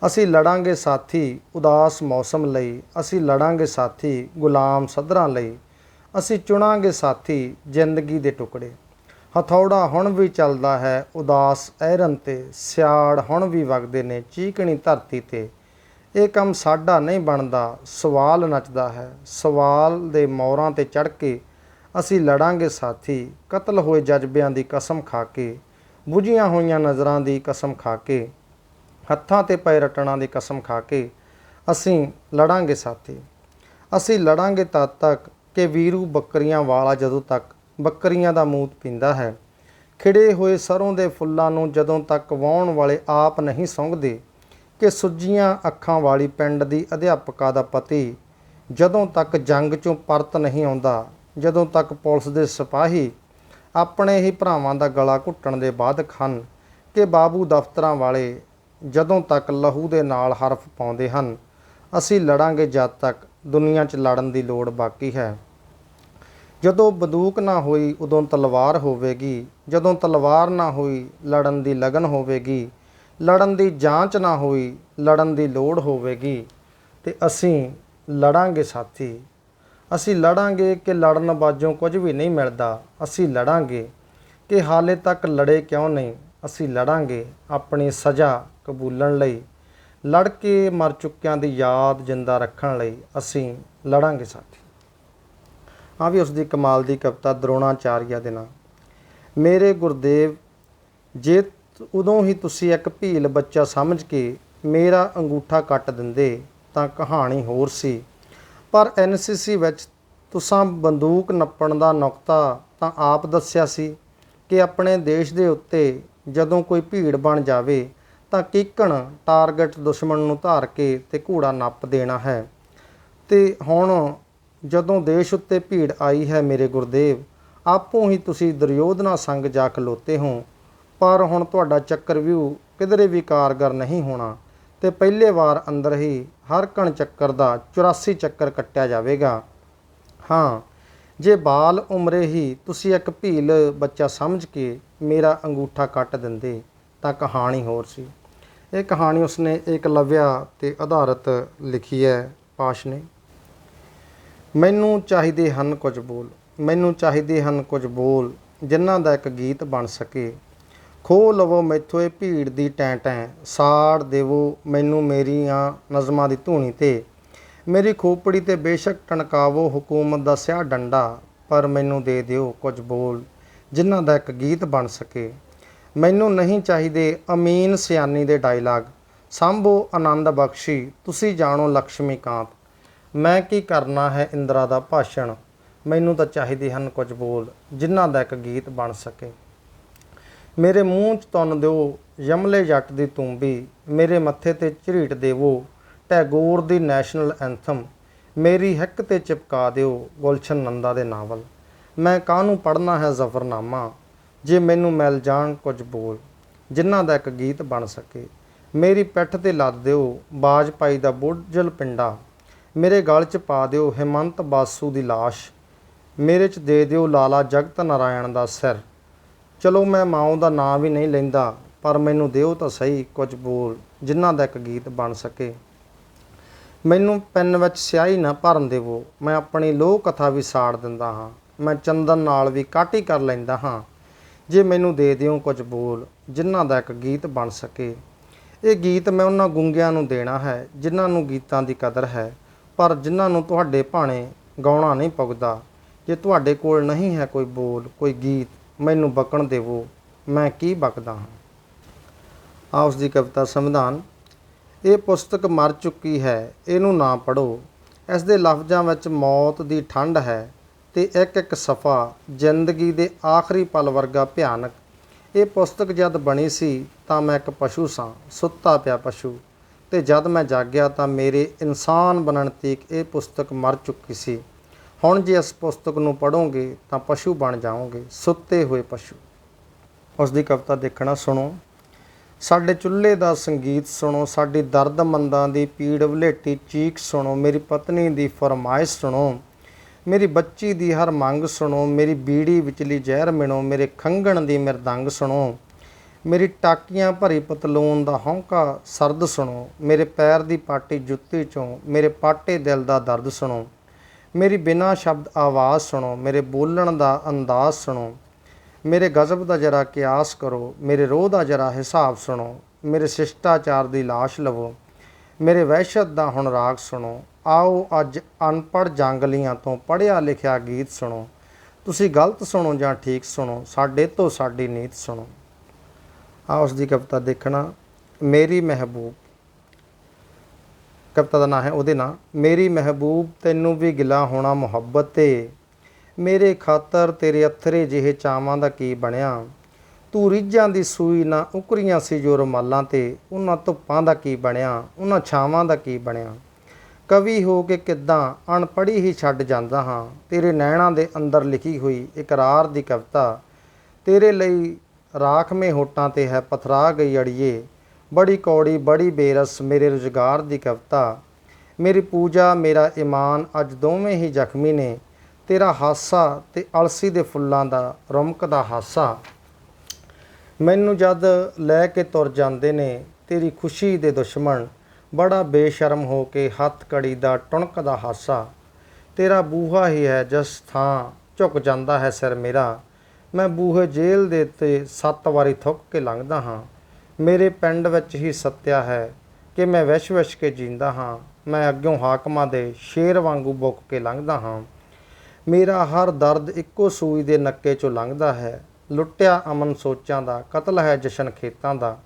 ਅਸੀਂ ਲੜਾਂਗੇ ਸਾਥੀ ਉਦਾਸ ਮੌਸਮ ਲਈ, ਅਸੀਂ ਲੜਾਂਗੇ ਸਾਥੀ ਗੁਲਾਮ ਸਦਰਾਂ ਲਈ, ਅਸੀਂ ਚੁਣਾਂਗੇ ਸਾਥੀ ਜ਼ਿੰਦਗੀ ਦੇ ਟੁਕੜੇ। ਹਥੌੜਾ ਹੁਣ ਵੀ ਚੱਲਦਾ ਹੈ ਉਦਾਸ ਐਰਨ ਤੇ, ਸਿਆੜ ਹੁਣ ਵੀ ਵਗਦੇ ਨੇ ਚੀਕਣੀ ਧਰਤੀ ਤੇ ਇਹ ਕੰਮ ਸਾਡਾ ਨਹੀਂ ਬਣਦਾ, ਸਵਾਲ ਨੱਚਦਾ ਹੈ। ਸਵਾਲ ਦੇ ਮੌਰਾਂ ਤੇ ਚੜ ਕੇ ਅਸੀਂ ਲੜਾਂਗੇ ਸਾਥੀ, ਕਤਲ ਹੋਏ ਜਜ਼ਬਿਆਂ ਦੀ ਕਸਮ ਖਾ ਕੇ, ਬੁਝੀਆਂ ਹੋਈਆਂ ਨਜ਼ਰਾਂ ਦੀ ਕਸਮ ਖਾ ਕੇ, ਹੱਥਾਂ ਤੇ ਪੈ ਰਟਣਾ ਦੀ ਕਸਮ ਖਾ ਕੇ ਅਸੀਂ ਲੜਾਂਗੇ ਸਾਥੀ। ਅਸੀਂ ਲੜਾਂਗੇ ਤਦ ਤੱਕ ਕਿ ਵੀਰੂ ਬੱਕਰੀਆਂ ਵਾਲਾ ਜਦੋਂ ਤੱਕ ਬੱਕਰੀਆਂ ਦਾ ਮੂਤ ਪੀਂਦਾ ਹੈ। ਖਿੜੇ ਹੋਏ ਸਰੋਂ ਦੇ ਫੁੱਲਾਂ ਨੂੰ ਜਦੋਂ ਤੱਕ ਵਾਉਣ ਵਾਲੇ ਆਪ ਨਹੀਂ ਸੁੰਘਦੇ ਕਿ ਸੁੱਜੀਆਂ ਅੱਖਾਂ ਵਾਲੀ ਪਿੰਡ ਦੀ ਅਧਿਆਪਕਾ ਦਾ ਪਤੀ ਜਦੋਂ ਤੱਕ ਜੰਗ ਚੋਂ ਪਰਤ ਨਹੀਂ ਆਉਂਦਾ, ਜਦੋਂ ਤੱਕ ਪੁਲਿਸ ਦੇ ਸਿਪਾਹੀ ਆਪਣੇ ਹੀ ਭਰਾਵਾਂ ਦਾ ਗਲਾ ਘੁੱਟਣ ਦੇ ਬਾਅਦ ਹਨ ਕਿ ਬਾਬੂ ਦਫ਼ਤਰਾਂ ਵਾਲੇ ਜਦੋਂ ਤੱਕ ਲਹੂ ਦੇ ਨਾਲ ਹਰਫ ਪਾਉਂਦੇ ਹਨ, ਅਸੀਂ ਲੜਾਂਗੇ ਜਦ ਤੱਕ ਦੁਨੀਆ 'ਚ ਲੜਨ ਦੀ ਲੋੜ ਬਾਕੀ ਹੈ। ਜਦੋਂ ਬੰਦੂਕ ਨਾ ਹੋਈ ਉਦੋਂ ਤਲਵਾਰ ਹੋਵੇਗੀ, ਜਦੋਂ ਤਲਵਾਰ ਨਾ ਹੋਈ ਲੜਨ ਦੀ ਲਗਨ ਹੋਵੇਗੀ ਲੜਨ ਦੀ ਜਾਂਚ ਨਾ ਹੋਈ, ਲੜਨ ਦੀ ਲੋੜ ਹੋਵੇਗੀ, ਤੇ ਅਸੀਂ ਲੜਾਂਗੇ ਸਾਥੀ। ਅਸੀਂ ਲੜਾਂਗੇ ਕਿ ਲੜਨ ਬਾਝੋਂ ਕੁਝ ਵੀ ਨਹੀਂ ਮਿਲਦਾ। ਅਸੀਂ ਲੜਾਂਗੇ ਕਿ ਹਾਲੇ ਤੱਕ ਲੜੇ ਕਿਉਂ ਨਹੀਂ। ਅਸੀਂ ਲੜਾਂਗੇ ਆਪਣੀ ਸਜ਼ਾ ਕਬੂਲਣ ਲਈ। ਲੜ ਕੇ ਮਰ ਚੁੱਕਿਆਂ ਦੀ ਯਾਦ ਜਿੰਦਾ ਰੱਖਣ ਲਈ ਅਸੀਂ ਲੜਾਂਗੇ ਸਾਥੀ। ਆ ਵੀ ਉਸ ਦੀ ਕਮਾਲ ਦੀ ਕਵਿਤਾ ਦਰੋਣਾਚਾਰੀਆ ਦੇ ਨਾਂ। ਮੇਰੇ ਗੁਰਦੇਵ, ਜੇ ਉਦੋਂ ਹੀ ਤੁਸੀਂ ਇੱਕ ਭੀਲ ਬੱਚਾ ਸਮਝ ਕੇ ਮੇਰਾ ਅੰਗੂਠਾ ਕੱਟ ਦਿੰਦੇ ਤਾਂ ਕਹਾਣੀ ਹੋਰ ਸੀ। ਪਰ ਐਨਸੀਸੀ ਵਿੱਚ ਤੁਸਾਂ ਬੰਦੂਕ ਨੱਪਣ ਦਾ ਨੁਕਤਾ ਤਾਂ ਆਪ ਦੱਸਿਆ ਸੀ ਕਿ ਆਪਣੇ ਦੇਸ਼ ਦੇ ਉੱਤੇ ਜਦੋਂ ਕੋਈ ਭੀੜ ਬਣ ਜਾਵੇ ਤਾਂ ਕੀਕਣ ਟਾਰਗੇਟ ਦੁਸ਼ਮਣ ਨੂੰ ਧਾਰ ਕੇ ਤੇ ਘੋੜਾ ਨੱਪ ਦੇਣਾ ਹੈ। ਤੇ ਹੁਣ ਜਦੋਂ ਦੇਸ਼ ਉੱਤੇ ਭੀੜ ਆਈ ਹੈ ਮੇਰੇ ਗੁਰਦੇਵ, ਆਪੋ ਹੀ ਤੁਸੀਂ ਦੁਰਯੋਧਨਾ ਸੰਗ ਜਾ ਖਲੋਤੇ ਹੋ। ਪਰ ਹੁਣ ਤੁਹਾਡਾ ਚੱਕਰ ਵਿਊ ਕਿਧਰੇ ਵੀ ਕਾਰਗਰ ਨਹੀਂ ਹੋਣਾ ਤੇ ਪਹਿਲੇ ਵਾਰ ਅੰਦਰ ਹੀ ਹਰ ਕਣ ਚੱਕਰ ਦਾ 84 ਚੱਕਰ ਕੱਟਿਆ ਜਾਵੇਗਾ। ਹਾਂ, ਜੇ ਬਾਲ ਉਮਰੇ ਹੀ ਤੁਸੀਂ ਇੱਕ ਭੀਲ ਬੱਚਾ ਸਮਝ ਕੇ ਮੇਰਾ ਅੰਗੂਠਾ ਕੱਟ ਦਿੰਦੇ, ਤਾਂ ਕਹਾਣੀ ਹੋਰ ਸੀ। ਇਹ ਕਹਾਣੀ ਉਸਨੇ ਏਕਲਵਿਆ ਤੇ ਆਧਾਰਿਤ ਲਿਖੀ ਹੈ ਪਾਸ਼ ਨੇ। ਮੈਨੂੰ ਚਾਹੀਦੇ ਹਨ ਕੁਝ ਬੋਲ, ਮੈਨੂੰ ਚਾਹੀਦੇ ਹਨ ਕੁਝ ਬੋਲ, ਜਿਨ੍ਹਾਂ ਦਾ ਇੱਕ ਗੀਤ ਬਣ ਸਕੇ। ਖੋਹ ਲਵੋ ਮੈਥੋਂ ਇਹ ਭੀੜ ਦੀ ਟੈਂ ਟੈਂ, ਸਾੜ ਦੇਵੋ ਮੈਨੂੰ ਮੇਰੀਆਂ ਨਜ਼ਮਾਂ ਦੀ ਧੂਣੀ ਤੇ। ਮੇਰੀ ਖੋਪੜੀ ਤੇ ਬੇਸ਼ੱਕ ਟਣਕਾਵੋ ਹਕੂਮਤ ਦਾ ਸਿਆਹ ਡੰਡਾ, ਪਰ ਮੈਨੂੰ ਦੇ ਦਿਓ ਕੁਝ ਬੋਲ ਜਿਨ੍ਹਾਂ ਦਾ ਇੱਕ ਗੀਤ ਬਣ ਸਕੇ। ਮੈਨੂੰ ਨਹੀਂ ਚਾਹੀਦੇ ਅਮੀਨ ਸਿਆਨੀ ਦੇ ਡਾਇਲਾਗ। ਸੰਭੋ ਆਨੰਦ ਬਖਸ਼ੀ, ਤੁਸੀਂ ਜਾਣੋ ਲక్ష్ਮੀ ਮੈਂ ਕੀ ਕਰਨਾ ਹੈ ਇੰਦਰਾ ਦਾ ਭਾਸ਼ਣ? ਮੈਨੂੰ ਤਾਂ ਚਾਹੀਦੇ ਹਨ ਕੁਝ ਬੋਲ ਜਿਨ੍ਹਾਂ ਦਾ ਇੱਕ ਗੀਤ ਬਣ ਸਕੇ। ਮੇਰੇ ਮੂੰਹ 'ਚ ਤੁੰਨ ਦਿਓ, ਯਮਲੇ ਜੱਟ ਦੀ ਤੂੰਬੀ ਮੇਰੇ ਮੱਥੇ ਤੇ ਝਰੀਟ ਦੇਵੋ, ਟੈਗੋਰ ਦੀ ਨੈਸ਼ਨਲ ਐਂਥਮ, ਮੇਰੀ ਹਿੱਕ ਤੇ ਚਿਪਕਾ ਦਿਓ ਗੁਲਸ਼ਨ ਨੰਦਾ ਦੇ ਨਾਵਲ। ਮੈਂ ਕਾਹਨੂੰ ਪੜ੍ਹਨਾ ਹੈ ਜ਼ਫਰਨਾਮਾ? ਜੇ ਮੈਨੂੰ ਮਿਲ ਜਾਣ ਕੁਝ ਬੋਲ, ਜਿਨ੍ਹਾਂ ਦਾ ਇੱਕ ਗੀਤ ਬਣ ਸਕੇ। ਮੇਰੀ ਪਿੱਠ ਤੇ ਲੱਦ ਦਿਓ, ਬਾਜ ਪਾਈ ਦਾ ਬੋਝਲ ਪਿੰਡਾ। ਮੇਰੇ ਗਲ 'ਚ ਪਾ ਦਿਓ, ਹਿਮੰਤ ਬਾਸੂ ਦੀ ਲਾਸ਼। ਮੇਰੇ 'ਚ ਦੇ ਦਿਓ ਲਾਲਾ ਜਗਤ ਨਾਰਾਇਣ ਦਾ ਸਿਰ। ਚਲੋ ਮੈਂ ਮਾਂ ਦਾ ਨਾਂ ਵੀ ਨਹੀਂ ਲੈਂਦਾ, ਪਰ ਮੈਨੂੰ ਦਿਓ ਤਾਂ ਸਹੀ ਕੁਝ ਬੋਲ, ਜਿਨ੍ਹਾਂ ਦਾ ਇੱਕ ਗੀਤ ਬਣ ਸਕੇ। ਮੈਨੂੰ ਪੈਨ ਵਿੱਚ ਸਿਆਹੀ ਨਾ ਭਰਨ ਦੇਵੋ, ਮੈਂ ਆਪਣੀ ਲੋਹ ਕਥਾ ਵੀ ਸਾੜ ਦਿੰਦਾ ਹਾਂ, ਮੈਂ ਚੰਦਨ ਨਾਲ ਵੀ ਕਾਟੀ ਕਰ ਲੈਂਦਾ ਹਾਂ। ਜੇ ਮੈਨੂੰ ਦੇ ਦਿਓ ਕੁਝ ਬੋਲ, ਜਿਨ੍ਹਾਂ ਦਾ ਇੱਕ ਗੀਤ ਬਣ ਸਕੇ। ਇਹ ਗੀਤ ਮੈਂ ਉਹਨਾਂ ਗੁੰਗਿਆਂ ਨੂੰ ਦੇਣਾ ਹੈ, ਜਿਨ੍ਹਾਂ ਨੂੰ ਗੀਤਾਂ ਦੀ ਕਦਰ ਹੈ, ਪਰ ਜਿਨ੍ਹਾਂ ਨੂੰ ਤੁਹਾਡੇ ਭਾਣੇ ਗਾਉਣਾ ਨਹੀਂ ਪੁੱਗਦਾ। ਜੇ ਤੁਹਾਡੇ ਕੋਲ ਨਹੀਂ ਹੈ ਕੋਈ ਬੋਲ, ਕੋਈ ਗੀਤ ਮੈਨੂੰ ਬਕਣ ਦੇਵੋ, ਮੈਂ ਕੀ ਬਕਦਾ ਹਾਂ? ਆ ਉਸ ਦੀ ਕਵਿਤਾ ਸੰਵਿਧਾਨ, ਇਹ ਪੁਸਤਕ ਮਰ ਚੁੱਕੀ ਹੈ, ਇਹਨੂੰ ਨਾ ਪੜੋ ਇਸ ਦੇ ਲਫ਼ਜ਼ਾਂ ਵਿੱਚ ਮੌਤ ਦੀ ਠੰਡ ਹੈ ਤੇ ਇੱਕ ਇੱਕ ਸਫਾ ਜ਼ਿੰਦਗੀ ਦੇ ਆਖਰੀ ਪਲ ਵਰਗਾ ਭਿਆਨਕ। ਇਹ ਪੁਸਤਕ ਜਦ ਬਣੀ ਸੀ ਤਾਂ ਮੈਂ ਇੱਕ ਪਸ਼ੂ ਸਾਂ, ਸੁੱਤਾ ਪਿਆ ਪਸ਼ੂ ਤੇ ਜਦ ਮੈਂ ਜਾਗਿਆ ਤਾਂ ਮੇਰੇ ਇਨਸਾਨ ਬਣਨ ਤੀਕ ਇਹ ਪੁਸਤਕ ਮਰ ਚੁੱਕੀ ਸੀ। ਹੁਣ ਜੇ ਇਸ ਪੁਸਤਕ ਨੂੰ ਪੜੋਗੇ ਤਾਂ ਪਸ਼ੂ ਬਣ ਜਾਓਗੇ, ਸੁੱਤੇ ਹੋਏ ਪਸ਼ੂ। ਉਸ ਦੀ ਕਵਿਤਾ ਦੇਖਣਾ ਸੁਣੋ। ਸਾਡੇ ਚੁੱਲ੍ਹੇ ਦਾ ਸੰਗੀਤ ਸੁਣੋ, ਸਾਡੀ ਦਰਦਮੰਦਾਂ ਦੀ ਪੀੜ ਵਲੇਟੀ ਚੀਖ ਸੁਣੋ, ਮੇਰੀ ਪਤਨੀ ਦੀ ਫਰਮਾਇਸ਼ ਸੁਣੋ, ਮੇਰੀ ਬੱਚੀ ਦੀ ਹਰ ਮੰਗ ਸੁਣੋ, ਮੇਰੀ ਬੀੜੀ ਵਿਚਲੀ ਜ਼ਹਿਰ ਮਿਣੋ, ਮੇਰੇ ਖੰਗਣ ਦੀ ਮਿਰਦੰਗ ਸੁਣੋ, ਮੇਰੀ ਟਾਕੀਆਂ ਭਰੀ ਪਤਲੂਨ ਦਾ ਹੌਂਕਾ ਸਰਦ ਸੁਣੋ, ਮੇਰੇ ਪੈਰ ਦੀ ਪਾਟੀ ਜੁੱਤੀ ਚੋਂ, ਮੇਰੇ ਪਾਟੇ ਦਿਲ ਦਾ ਦਰਦ ਸੁਣੋ ਮੇਰੀ ਬਿਨਾਂ ਸ਼ਬਦ ਆਵਾਜ਼ ਸੁਣੋ, ਮੇਰੇ ਬੋਲਣ ਦਾ ਅੰਦਾਜ਼ ਸੁਣੋ। ਮੇਰੇ ਗਜ਼ਬ ਦਾ ਜਰਾ ਕਿਆਸ ਕਰੋ, ਮੇਰੇ ਰੋਹ ਦਾ ਜਰਾ ਹਿਸਾਬ ਸੁਣੋ। ਮੇਰੇ ਸ਼ਿਸ਼ਟਾਚਾਰ ਦੀ ਲਾਸ਼ ਲਵੋ, ਮੇਰੇ ਵਹਿਸ਼ਤ ਦਾ ਹੁਣ ਰਾਗ ਸੁਣੋ। ਆਓ ਅੱਜ ਅਨਪੜ੍ਹ ਜੰਗਲੀਆਂ ਤੋਂ ਪੜ੍ਹਿਆ ਲਿਖਿਆ ਗੀਤ ਸੁਣੋ। ਤੁਸੀਂ ਗਲਤ ਸੁਣੋ ਜਾਂ ਠੀਕ ਸੁਣੋ, ਸਾਡੇ ਤੋਂ ਸਾਡੀ ਨੀਤ ਸੁਣੋ। ਆ ਉਸ ਦੀ ਕਵਿਤਾ ਦੇਖਣਾ, ਮੇਰੀ ਮਹਿਬੂਬ। ਕਵਿਤਾ ਦਾ ਨਾਂ ਹੈ ਉਹਦੇ ਨਾਂ। ਮੇਰੀ ਮਹਿਬੂਬ, ਤੈਨੂੰ ਵੀ ਗਿਲਾ ਹੋਣਾ ਮੁਹੱਬਤ ਤੇ ਮੇਰੇ ਖਾਤਰ ਤੇਰੇ ਅਥਰੇ ਜਿਹੇ ਚਾਵਾਂ ਦਾ ਕੀ ਬਣਿਆ? ਤੂੰ ਰਿੱਜਾਂ ਦੀ ਸੂਈ ਨਾ ਉਕਰੀਆਂ ਸੀ ਜੋ ਰੁਮਾਲਾਂ ਤੇ। ਉਹਨਾਂ ਧੁੱਪਾਂ ਦਾ ਕੀ ਬਣਿਆ? ਉਹਨਾਂ ਛਾਵਾਂ ਦਾ ਕੀ ਬਣਿਆ? ਕਵੀ ਹੋ ਕੇ ਕਿੱਦਾਂ ਅਣਪੜ੍ਹੀ ਹੀ ਛੱਡ ਜਾਂਦਾ ਹਾਂ। ਤੇਰੇ ਨੈਣਾਂ ਦੇ ਅੰਦਰ ਲਿਖੀ ਹੋਈ ਇਕਰਾਰ ਦੀ ਕਵਿਤਾ। ਤੇਰੇ ਲਈ ਰਾਖਵੇਂ ਹੋਟਾਂ ਤੇ ਹੈ ਪਥਰਾ ਗਈ ਅੜੀਏ। ਬੜੀ ਕੌੜੀ, ਬੜੀ ਬੇਰਸ ਮੇਰੇ ਰੁਜ਼ਗਾਰ ਦੀ ਕਵਿਤਾ। ਮੇਰੀ ਪੂਜਾ, ਮੇਰਾ ਈਮਾਨ ਅੱਜ ਦੋਵੇਂ ਹੀ ਜ਼ਖਮੀ ਨੇ। ਤੇਰਾ ਹਾਸਾ ਤੇ ਅਲਸੀ ਦੇ ਫੁੱਲਾਂ ਦਾ ਰਮਕਦਾ ਹਾਸਾ। ਮੈਨੂੰ ਜਦ ਲੈ ਕੇ ਤੁਰ ਜਾਂਦੇ ਨੇ, ਤੇਰੀ ਖੁਸ਼ੀ ਦੇ ਦੁਸ਼ਮਣ, ਬੜਾ ਬੇਸ਼ਰਮ ਹੋ ਕੇ ਹੱਥ ਕੜੀ ਦਾ ਟੁਣਕਦਾ ਹਾਸਾ। ਤੇਰਾ ਬੂਹਾ ਹੀ ਹੈ ਜਿਸ ਥਾਂ ਝੁਕ ਜਾਂਦਾ ਹੈ ਸਿਰ ਮੇਰਾ। ਮੈਂ ਬੂਹੇ ਜੇਲ੍ਹ ਦੇ ਉੱਤੇ ਸੱਤ ਵਾਰੀ ਥੁੱਕ ਕੇ ਲੰਘਦਾ ਹਾਂ। ਮੇਰੇ ਪਿੰਡ ਵਿੱਚ ਹੀ ਸੱਤਿਆ ਹੈ ਕਿ ਮੈਂ ਵਿਸ਼ ਵਿਸ਼ ਕੇ ਜੀਂਦਾ ਹਾਂ। ਮੈਂ ਅੱਗੋਂ ਹਾਕਮਾਂ ਦੇ ਸ਼ੇਰ ਵਾਂਗੂ ਬੁੱਕ ਕੇ ਲੰਘਦਾ ਹਾਂ। ਮੇਰਾ ਹਰ ਦਰਦ ਇੱਕੋ ਸੂਈ ਦੇ ਨੱਕੇ ਚੋਂ ਲੰਘਦਾ ਹੈ। ਲੁੱਟਿਆ ਅਮਨ ਸੋਚਾਂ ਦਾ, ਕਤਲ ਹੈ ਜਸ਼ਨ ਖੇਤਾਂ ਦਾ।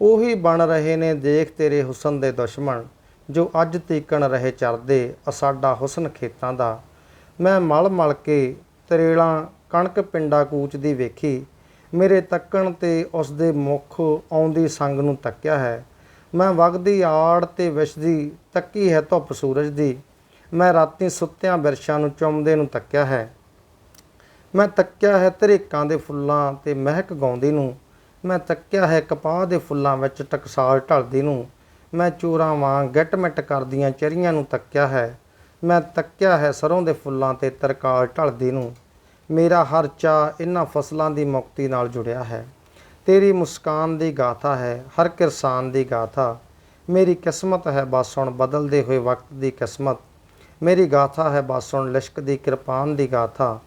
ਉਹੀ ਬਣ ਰਹੇ ਨੇ ਦੇਖ ਤੇਰੇ ਹੁਸਨ ਦੇ ਦੁਸ਼ਮਣ, ਜੋ ਅੱਜ ਤੀਕਣ ਰਹੇ ਚਰਦੇ ਅਸਾਡਾ ਹੁਸਨ ਖੇਤਾਂ ਦਾ। ਮੈਂ ਮਲ ਮਲ ਕੇ ਤਰੇਲਾਂ ਕਣਕ ਪਿੰਡਾ ਕੂਚਦੀ ਵੇਖੀ ਮੇਰੇ ਤੱਕਣ ਤੇ ਉਸ ਦੇ ਮੁਖ ਆਉਂਦੀ ਸੰਗ ਨੂੰ ਤੱਕਿਆ ਹੈ। ਮੈਂ ਵਗਦੀ ਆੜ ਤੇ ਵਿਛਦੀ, ਤੱਕੀ ਹੈ ਧੁੱਪ ਸੂਰਜ ਦੀ। ਮੈਂ ਰਾਤੀ ਸੁੱਤਿਆਂ ਬਿਰਸ਼ਾਂ ਨੂੰ ਚੁੰਮਦੇ ਨੂੰ ਤੱਕਿਆ ਹੈ। ਮੈਂ ਤੱਕਿਆ ਹੈ ਧਰੇਕਾਂ ਦੇ ਫੁੱਲਾਂ ਤੇ ਮਹਿਕ ਗਾਉਂਦੀ ਨੂੰ। ਮੈਂ ਤੱਕਿਆ ਹੈ ਕਪਾਹ ਦੇ ਫੁੱਲਾਂ ਵਿੱਚ ਟਕਸਾਲ ਢਲਦੀ ਨੂੰ। ਮੈਂ ਚੋਰਾਂ ਵਾਂਗ ਗਿੱਟ-ਮਿੱਟ ਕਰਦੀਆਂ ਚਰੀਆਂ ਨੂੰ ਤੱਕਿਆ ਹੈ। ਮੈਂ ਤੱਕਿਆ ਹੈ ਸਰੋਂ ਦੇ ਫੁੱਲਾਂ ਤੇ ਤਰਕਾਲ ਢਲਦੀ ਨੂੰ। ਮੇਰਾ ਹਰ ਚਾਹ ਇਹਨਾਂ ਫਸਲਾਂ ਦੀ ਮੁਕਤੀ ਨਾਲ ਜੁੜਿਆ ਹੈ। ਤੇਰੀ ਮੁਸਕਾਨ ਦੀ ਗਾਥਾ ਹੈ, ਹਰ ਕਿਰਸਾਨ ਦੀ ਗਾਥਾ। ਮੇਰੀ ਕਿਸਮਤ ਹੈ ਬਸ ਹੁਣ ਬਦਲਦੇ ਹੋਏ ਵਕਤ ਦੀ ਕਿਸਮਤ। ਮੇਰੀ ਗਾਥਾ ਹੈ ਬਸ ਹੁਣ ਲਿਸ਼ਕ ਦੀ ਕਿਰਪਾਨ ਦੀ ਗਾਥਾ।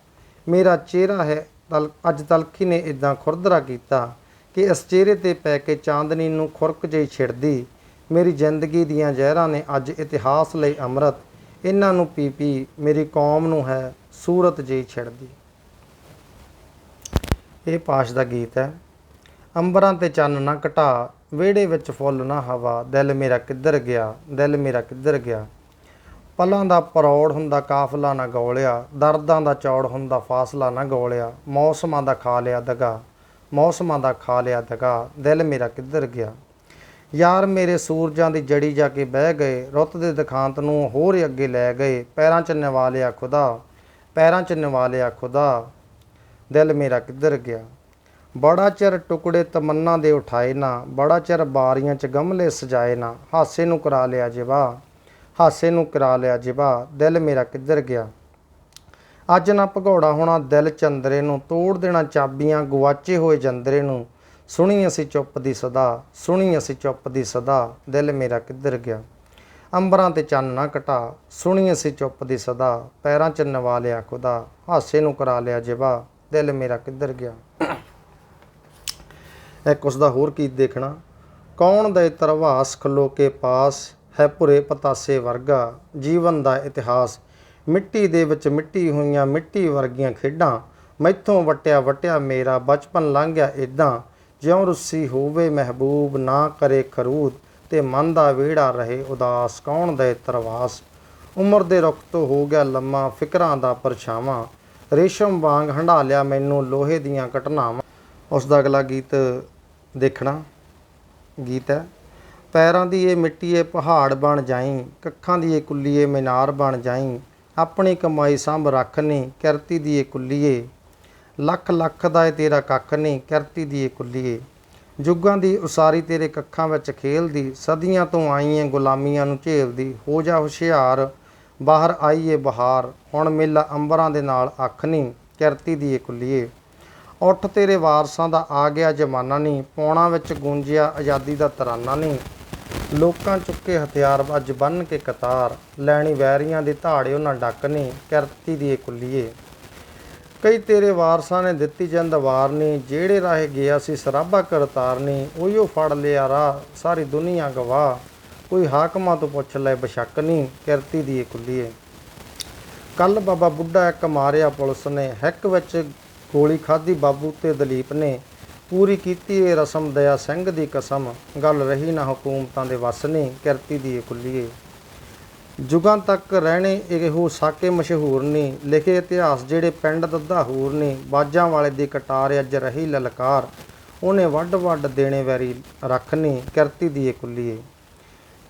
ਮੇਰਾ ਚਿਹਰਾ ਹੈ ਤਲ, ਅੱਜ ਤਲਖੀ ਨੇ ਇਦਾਂ ਖੁਰਦਰਾ ਕੀਤਾ ਕਿ ਇਸ ਚਿਹਰੇ ਤੇ ਪੈ ਕੇ ਚਾਂਦਨੀ ਨੂੰ ਖੁਰਕ ਜਿਹੀ ਛਿੜਦੀ। ਮੇਰੀ ਜ਼ਿੰਦਗੀ ਦੀਆਂ ਜ਼ਹਿਰਾਂ ਨੇ ਅੱਜ ਇਤਿਹਾਸ ਲਈ ਅੰਮ੍ਰਿਤ। ਇਹਨਾਂ ਨੂੰ ਪੀ ਪੀ ਮੇਰੀ ਕੌਮ ਨੂੰ ਹੈ ਸੂਰਤ ਜਿਹੀ ਛਿੜਦੀ। ਇਹ ਪਾਸ਼ ਦਾ ਗੀਤ ਹੈ। ਅੰਬਰਾਂ ਤੇ ਚੰਨ ਨਾ ਘਟਾ, ਵਿਹੜੇ ਵਿੱਚ ਫੁੱਲ ਨਾ ਹਵਾ। ਦਿਲ ਮੇਰਾ ਕਿੱਧਰ ਗਿਆ, ਦਿਲ ਮੇਰਾ ਕਿੱਧਰ ਗਿਆ। ਪਲਾਂ ਦਾ ਪਰੌੜ ਹੁੰਦਾ ਕਾਫਲਾ ਨਾ ਗੋਲਿਆ, ਦਰਦਾਂ ਦਾ ਚੌੜ ਹੁੰਦਾ ਫਾਸਲਾ ਨਾ ਗੋਲਿਆ। ਮੌਸਮਾਂ ਦਾ ਖਾ ਲਿਆ ਦਗਾ, ਮੌਸਮਾਂ ਦਾ ਖਾ ਲਿਆ ਦਗਾ, ਦਿਲ ਮੇਰਾ ਕਿੱਧਰ ਗਿਆ। ਯਾਰ ਮੇਰੇ ਸੂਰਜਾਂ ਦੀ ਜੜੀ ਜਾ ਕੇ ਬਹਿ ਗਏ, ਰੁੱਤ ਦੇ ਦਿਖਾਂਤ ਨੂੰ ਹੋਰ ਹੀ ਅੱਗੇ ਲੈ ਗਏ। ਪੈਰਾਂ 'ਚ ਨਿਵਾ ਲਿਆ ਖੁਦਾ, ਪੈਰਾਂ 'ਚ ਨਿਵਾ ਲਿਆ ਖੁਦਾ। ਦਿਲ ਮੇਰਾ ਕਿੱਧਰ ਗਿਆ? ਬੜਾ ਚਿਰ ਟੁਕੜੇ ਤਮੰਨਾ ਦੇ ਉਠਾਏ ਨਾ, ਬੜਾ ਚਿਰ ਬਾਰੀਆਂ 'ਚ ਗਮਲੇ ਸਜਾਏ ਨਾ, ਹਾਸੇ ਨੂੰ ਕਰਾ ਲਿਆ ਜਿਵਾ, ਹਾਸੇ ਨੂੰ ਕਰਾ ਲਿਆ ਜਿਵਾ, ਦਿਲ ਮੇਰਾ ਕਿੱਧਰ ਗਿਆ? ਅੱਜ ਨਾ ਭਗੌੜਾ ਹੋਣਾ ਦਿਲ ਚੰਦਰੇ ਨੂੰ, ਤੋੜ ਦੇਣਾ ਚਾਬੀਆਂ ਗਵਾਚੇ ਹੋਏ ਜੰਦਰੇ ਨੂੰ। ਸੁਣੀ ਅਸੀਂ ਚੁੱਪ ਦੀ ਸਦਾ, ਸੁਣੀ ਅਸੀਂ ਚੁੱਪ ਦੀ ਸਦਾ, ਦਿਲ ਮੇਰਾ ਕਿੱਧਰ ਗਿਆ? ਅੰਬਰਾਂ ਤੇ ਚੰਨ ਨਾ ਘਟਾ ਸੁਣੀ ਅਸੀਂ ਚੁੱਪ ਦੀ ਸਦਾ, ਪੈਰਾਂ 'ਚ ਨਵਾ ਲਿਆ ਖੁਦਾ, ਹਾਸੇ ਨੂੰ ਕਰਾ ਲਿਆ ਜਿਵਾ। ਦਿਲ ਮੇਰਾ ਕਿੱਧਰ ਗਿਆ? ਇੱਕ ਉਸ ਦਾ ਹੋਰ ਗੀਤ ਦੇਖਣਾ? ਕੌਣ ਦੇ ਤਰਵਾਸ ਖਲੋ ਕੇ ਪਾਸ ਹੈ ਭੁਰੇ ਪਤਾਸੇ ਵਰਗਾ? ਜੀਵਨ ਦਾ ਇਤਿਹਾਸ। ਮਿੱਟੀ ਦੇ ਵਿੱਚ ਮਿੱਟੀ ਹੋਈਆਂ ਮਿੱਟੀ ਵਰਗੀਆਂ ਖੇਡਾਂ। ਮੈਥੋਂ ਵਟਿਆ ਵਟਿਆ ਮੇਰਾ ਬਚਪਨ ਲੰਘ ਗਿਆ ਇਦਾਂ ਜਿਉਂ ਰੁੱਸੀ ਹੋਵੇ ਮਹਿਬੂਬ, ਨਾ ਕਰੇ ਖਰੂਦ ਤੇ ਮਨ ਦਾ ਵਿਹੜਾ ਰਹੇ ਉਦਾਸ। ਕੌਣ ਦੇ ਤਰਵਾਸ? ਉਮਰ ਦੇ ਰੁੱਖ ਤੋਂ ਹੋ ਗਿਆ ਲੰਮਾ ਫਿਕਰਾਂ ਦਾ ਪਰਛਾਵਾਂ। ਰੇਸ਼ਮ ਵਾਂਗ ਹੰਢਾ ਲਿਆ ਮੈਨੂੰ ਲੋਹੇ ਦੀਆਂ ਘਟਨਾਵਾਂ। ਉਸ ਦਾ ਅਗਲਾ ਗੀਤ ਦੇਖਣਾ ਗੀਤ ਹੈ। ਪੈਰਾਂ ਦੀ ਇਹ ਮਿੱਟੀ ਇਹ ਪਹਾੜ ਬਣ ਜਾਈ, ਕੱਖਾਂ ਦੀ ਇਹ ਕੁੱਲੀਏ ਮੀਨਾਰ ਬਣ ਜਾਈ, ਆਪਣੀ ਕਮਾਈ ਸੰਭ ਰੱਖ ਨੀ, ਕਿਰਤੀ ਦੀ ਇਹ ਕੁੱਲੀਏ। ਲੱਖ ਲੱਖ ਦਾ ਏ ਤੇਰਾ ਕੱਖ ਨਹੀਂ ਕਿਰਤੀ ਦੀ ਇਹ ਕੁੱਲੀਏ। ਜੁਗਾਂ ਦੀ ਉਸਾਰੀ ਤੇਰੇ ਕੱਖਾਂ ਵਿੱਚ ਖੇਲਦੀ, ਸਦੀਆਂ ਤੋਂ ਆਈ ਗੁਲਾਮੀਆਂ ਨੂੰ ਝੇਲਦੀ, ਹੋ ਜਾ ਹੁਸ਼ਿਆਰ ਬਾਹਰ ਆਈਏ ਬਹਾਰ, ਹੁਣ ਮੇਲਾ ਅੰਬਰਾਂ ਦੇ ਨਾਲ ਅੱਖ ਨਹੀਂ ਕਿਰਤੀ ਦੀ ਕੁੱਲੀਏ। ਉੱਠ ਤੇਰੇ ਵਾਰਸਾਂ ਦਾ ਆ ਗਿਆ ਜ਼ਮਾਨਾ ਨਹੀਂ ਪੌਣਾ ਵਿੱਚ ਗੂੰਜਿਆ ਆਜ਼ਾਦੀ ਦਾ ਤਰਾਨਾ ਨਹੀਂ ਲੋਕਾਂ ਚੁੱਕੇ ਹਥਿਆਰ ਅੱਜ ਬੰਨ ਕੇ ਕਤਾਰ, ਲੈਣੀ ਵੈਰੀਆਂ ਦੀ ਧਾੜਿਓ ਉਹਨਾਂ ਡੱਕ ਨਹੀਂ ਕਿਰਤੀ ਦੀ ਕੁੱਲੀਏ। ਕਈ ਤੇਰੇ ਵਾਰਸਾਂ ਨੇ ਦਿੱਤੀ ਜਿੰਦ ਵਾਰਨੀ ਜਿਹੜੇ ਰਾਹੇ ਗਿਆ ਸੀ ਸਰਾਬਾ ਕਰਤਾਰ ਨਹੀਂ ਉਹੀਓ ਫੜ ਲਿਆ ਰਾਹ, ਸਾਰੀ ਦੁਨੀਆ ਗਵਾਹ। ਕੋਈ ਹਾਕਮਾਂ ਤੋਂ ਪੁੱਛ ਲੈ, ਬਸ਼ੱਕ ਨਹੀਂ, ਕਿਰਤੀ ਦੀ ਇਹ ਕੁੱਲੀਏ ਕੱਲ ਬਾਬਾ ਬੁੱਢਾ ਇੱਕ ਮਾਰਿਆ ਪੁਲਿਸ ਨੇ, ਹੈਕ ਵਿੱਚ ਗੋਲੀ ਖਾਧੀ ਬਾਬੂ ਤੇ ਦਲੀਪ ਨੇ। ਪੂਰੀ ਕੀਤੀ ਇਹ ਰਸਮ ਦਇਆ ਸਿੰਘ ਦੀ ਕਸਮ, ਗੱਲ ਰਹੀ ਨਾ ਹਕੂਮਤਾਂ ਦੇ ਵੱਸ ਨਹੀਂ ਕਿਰਤੀ ਦੀ ਕੁੱਲੀਏ ਜੁਗਾਂ ਤੱਕ ਰਹਿਣੇ ਇਹੋ ਸਾਕੇ ਮਸ਼ਹੂਰ ਨੇ, ਲਿਖੇ ਇਤਿਹਾਸ ਜਿਹੜੇ ਪਿੰਡ ਦੱਦਾ ਹੂਰ ਨੇ, ਬਾਜਾਂ ਵਾਲੇ ਦੀ ਕਟਾਰ ਅੱਜ ਰਹੀ ਲਲਕਾਰ, ਉਹਨੇ ਵੱਡ ਵੱਡ ਦੇਣੇ ਵੈਰੀ ਰੱਖਨੀ ਕਿਰਤੀ ਦੀ ਕੁੱਲੀਏ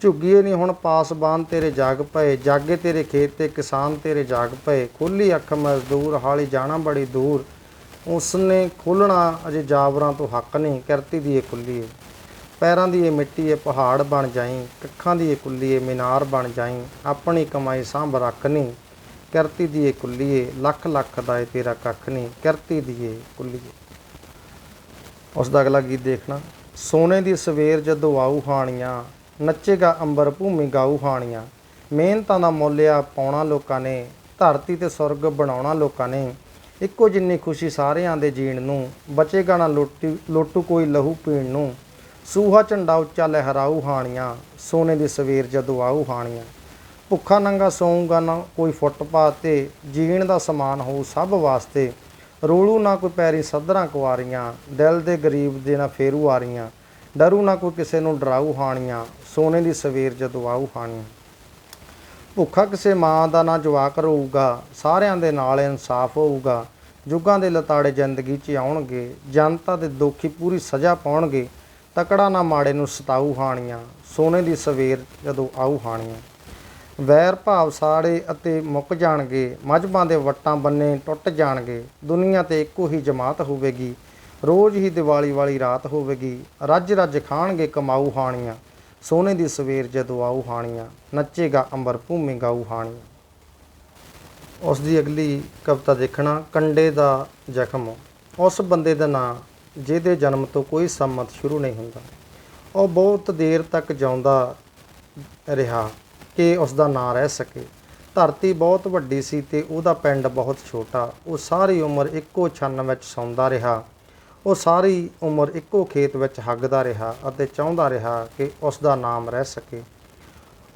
ਝੁੱਗੀਏ ਨਹੀਂ ਹੁਣ ਪਾਸਬਾਨ ਤੇਰੇ ਜਾਗ ਪਏ, ਜਾਗੇ ਤੇਰੇ ਖੇਤ ਤੇ ਕਿਸਾਨ ਤੇਰੇ ਜਾਗ ਪਏ, ਖੁੱਲੀ ਅੱਖ ਮਜ਼ਦੂਰ ਹਾਲੀ ਜਾਣਾ ਬੜੀ ਦੂਰ, ਉਸਨੇ ਖੋਲਣਾ ਅਜੇ ਜਾਬਰਾਂ ਤੋਂ ਹੱਕ ਨਹੀਂ, ਕਿਰਤੀ ਦੀ ਇਹ ਕੁੱਲੀਏ ਪੈਰਾਂ ਦੀ ਇਹ ਮਿੱਟੀ ਇਹ ਪਹਾੜ ਬਣ ਜਾਈ, ਕੱਖਾਂ ਦੀ ਇਹ ਕੁੱਲੀਏ ਮੀਨਾਰ ਬਣ ਜਾਈ, ਆਪਣੀ ਕਮਾਈ ਸਾਂਭ ਰੱਖ ਨਹੀਂ ਕਿਰਤੀ ਦੀ ਇਹ ਕੁੱਲੀਏ ਲੱਖ ਲੱਖ ਦਾ ਏ ਤੇਰਾ ਕੱਖ ਨਹੀਂ ਕਿਰਤੀ ਦੀ ਇਹ ਕੁੱਲੀਏ ਉਸ ਦਾ ਅਗਲਾ ਗੀਤ ਦੇਖਣਾ, ਸੋਨੇ ਦੀ ਸਵੇਰ ਜਦੋਂ ਆਊ ਹਾਣੀਆਂ ਨੱਚੇਗਾ ਅੰਬਰ ਭੂਮੀ ਗਾਊ ਹਾਣੀਆਂ। ਮਿਹਨਤਾਂ ਦਾ ਮੁੱਲਿਆ ਪਾਉਣਾ ਲੋਕਾਂ ਨੇ, ਧਰਤੀ ਤੇ ਸੁਰਗ ਬਣਾਉਣਾ ਲੋਕਾਂ ਨੇ। ਇੱਕੋ ਜਿੰਨੀ ਖੁਸ਼ੀ ਸਾਰਿਆਂ ਦੇ ਜੀਣ ਨੂੰ, ਬਚੇਗਾ ਨਾ ਲੋਟੀ, ਲੋਟੂ ਕੋਈ ਲਹੂ ਪੀਣ ਨੂੰ। ਸੂਹਾ ਝੰਡਾ ਉੱਚਾ ਲਹਿਰਾਊ ਹਾਣੀਆਂ, ਸੋਨੇ ਦੀ ਸਵੇਰ ਜਦੋਂ ਆਊ ਹਾਣੀਆਂ। ਭੁੱਖਾ ਨੰਗਾ ਸੌਂਗਾ ਨਾ ਕੋਈ ਫੁੱਟਪਾਥ ਤੇ, ਜੀਣ ਦਾ ਸਮਾਨ ਹੋਊ ਸਭ ਵਾਸਤੇ। ਰੋਲੂ ਨਾ ਕੋਈ ਪੈਰੀ ਸੱਧਰਾਂ ਕੁਆਰੀਆਂ ਦਿਲ ਦੇ ਗਰੀਬ ਦੇ ਨਾ ਫੇਰੂ ਆ ਰਹੀਆਂ ਡਰੂ ਨਾ ਕੋਈ ਕਿਸੇ ਨੂੰ ਡਰਾਊ ਹਾਣੀਆਂ, ਸੋਨੇ ਦੀ ਸਵੇਰ ਜਦੋਂ ਆਊ ਹਾਣੀਆਂ ਭੁੱਖਾ ਕਿਸੇ ਮਾਂ ਦਾ ਨਾ ਜਵਾਕ ਰਹੂਗਾ, ਸਾਰਿਆਂ ਦੇ ਨਾਲ ਇਨਸਾਫ ਹੋਊਗਾ। ਜੁਗਾਂ ਦੇ ਲਤਾੜੇ ਜ਼ਿੰਦਗੀ 'ਚ ਆਉਣਗੇ, ਜਨਤਾ ਦੇ ਦੋਖੀ ਪੂਰੀ ਸਜ਼ਾ ਪਾਉਣਗੇ। ਤਕੜਾ ਨਾ ਮਾੜੇ ਨੂੰ ਸਤਾਊ ਹਾਣੀਆਂ, ਸੋਨੇ ਦੀ ਸਵੇਰ ਜਦੋਂ ਆਊ ਹਾਣੀਆਂ। ਵੈਰ ਭਾਵ ਸਾੜੇ ਅਤੇ ਮੁੱਕ ਜਾਣਗੇ, ਮਜਬਾਂ ਦੇ ਵਟਾਂ ਬੰਨੇ ਟੁੱਟ ਜਾਣਗੇ। ਦੁਨੀਆ ਤੇ ਇੱਕੋ ਹੀ ਜਮਾਤ ਹੋਵੇਗੀ ਰੋਜ਼ ਹੀ ਦੀਵਾਲੀ ਵਾਲੀ ਰਾਤ ਹੋਵੇਗੀ। ਰੱਜ ਰੱਜ ਖਾਣਗੇ ਕਮਾਊ ਹਾਣੀਆਂ। ਸੋਨੇ ਦੀ ਸਵੇਰ ਜਦੋਂ ਆਊ ਹਾਣੀਆਂ, ਨੱਚੇਗਾ ਅੰਬਰ ਭੂਮੀ ਗਾਊ ਹਾਣੀਆਂ। ਉਸ ਦੀ ਅਗਲੀ ਕਵਿਤਾ ਦੇਖਣਾ, ਕੰਡੇ ਦਾ ਜ਼ਖਮ। ਉਸ ਬੰਦੇ ਦਾ ਨਾਂ, ਜਿਹਦੇ ਜਨਮ ਤੋਂ ਕੋਈ ਸੰਮਤ ਸ਼ੁਰੂ ਨਹੀਂ ਹੁੰਦਾ। ਉਹ ਬਹੁਤ ਦੇਰ ਤੱਕ ਜਾਉਂਦਾ ਰਿਹਾ ਕਿ ਉਸ ਦਾ ਨਾਂ ਰਹਿ ਸਕੇ। ਧਰਤੀ ਬਹੁਤ ਵੱਡੀ ਸੀ ਤੇ ਉਹਦਾ ਪਿੰਡ ਬਹੁਤ ਛੋਟਾ। ਉਹ ਸਾਰੀ ਉਮਰ ਇੱਕੋ ਛੰਨ ਵਿੱਚ ਸੌਂਦਾ ਰਿਹਾ। ਉਹ ਸਾਰੀ ਉਮਰ ਇੱਕੋ ਖੇਤ ਵਿੱਚ ਹੱਗਦਾ ਰਿਹਾ ਅਤੇ ਚਾਹੁੰਦਾ ਰਿਹਾ ਕਿ ਉਸ ਦਾ ਨਾਮ ਰਹਿ ਸਕੇ।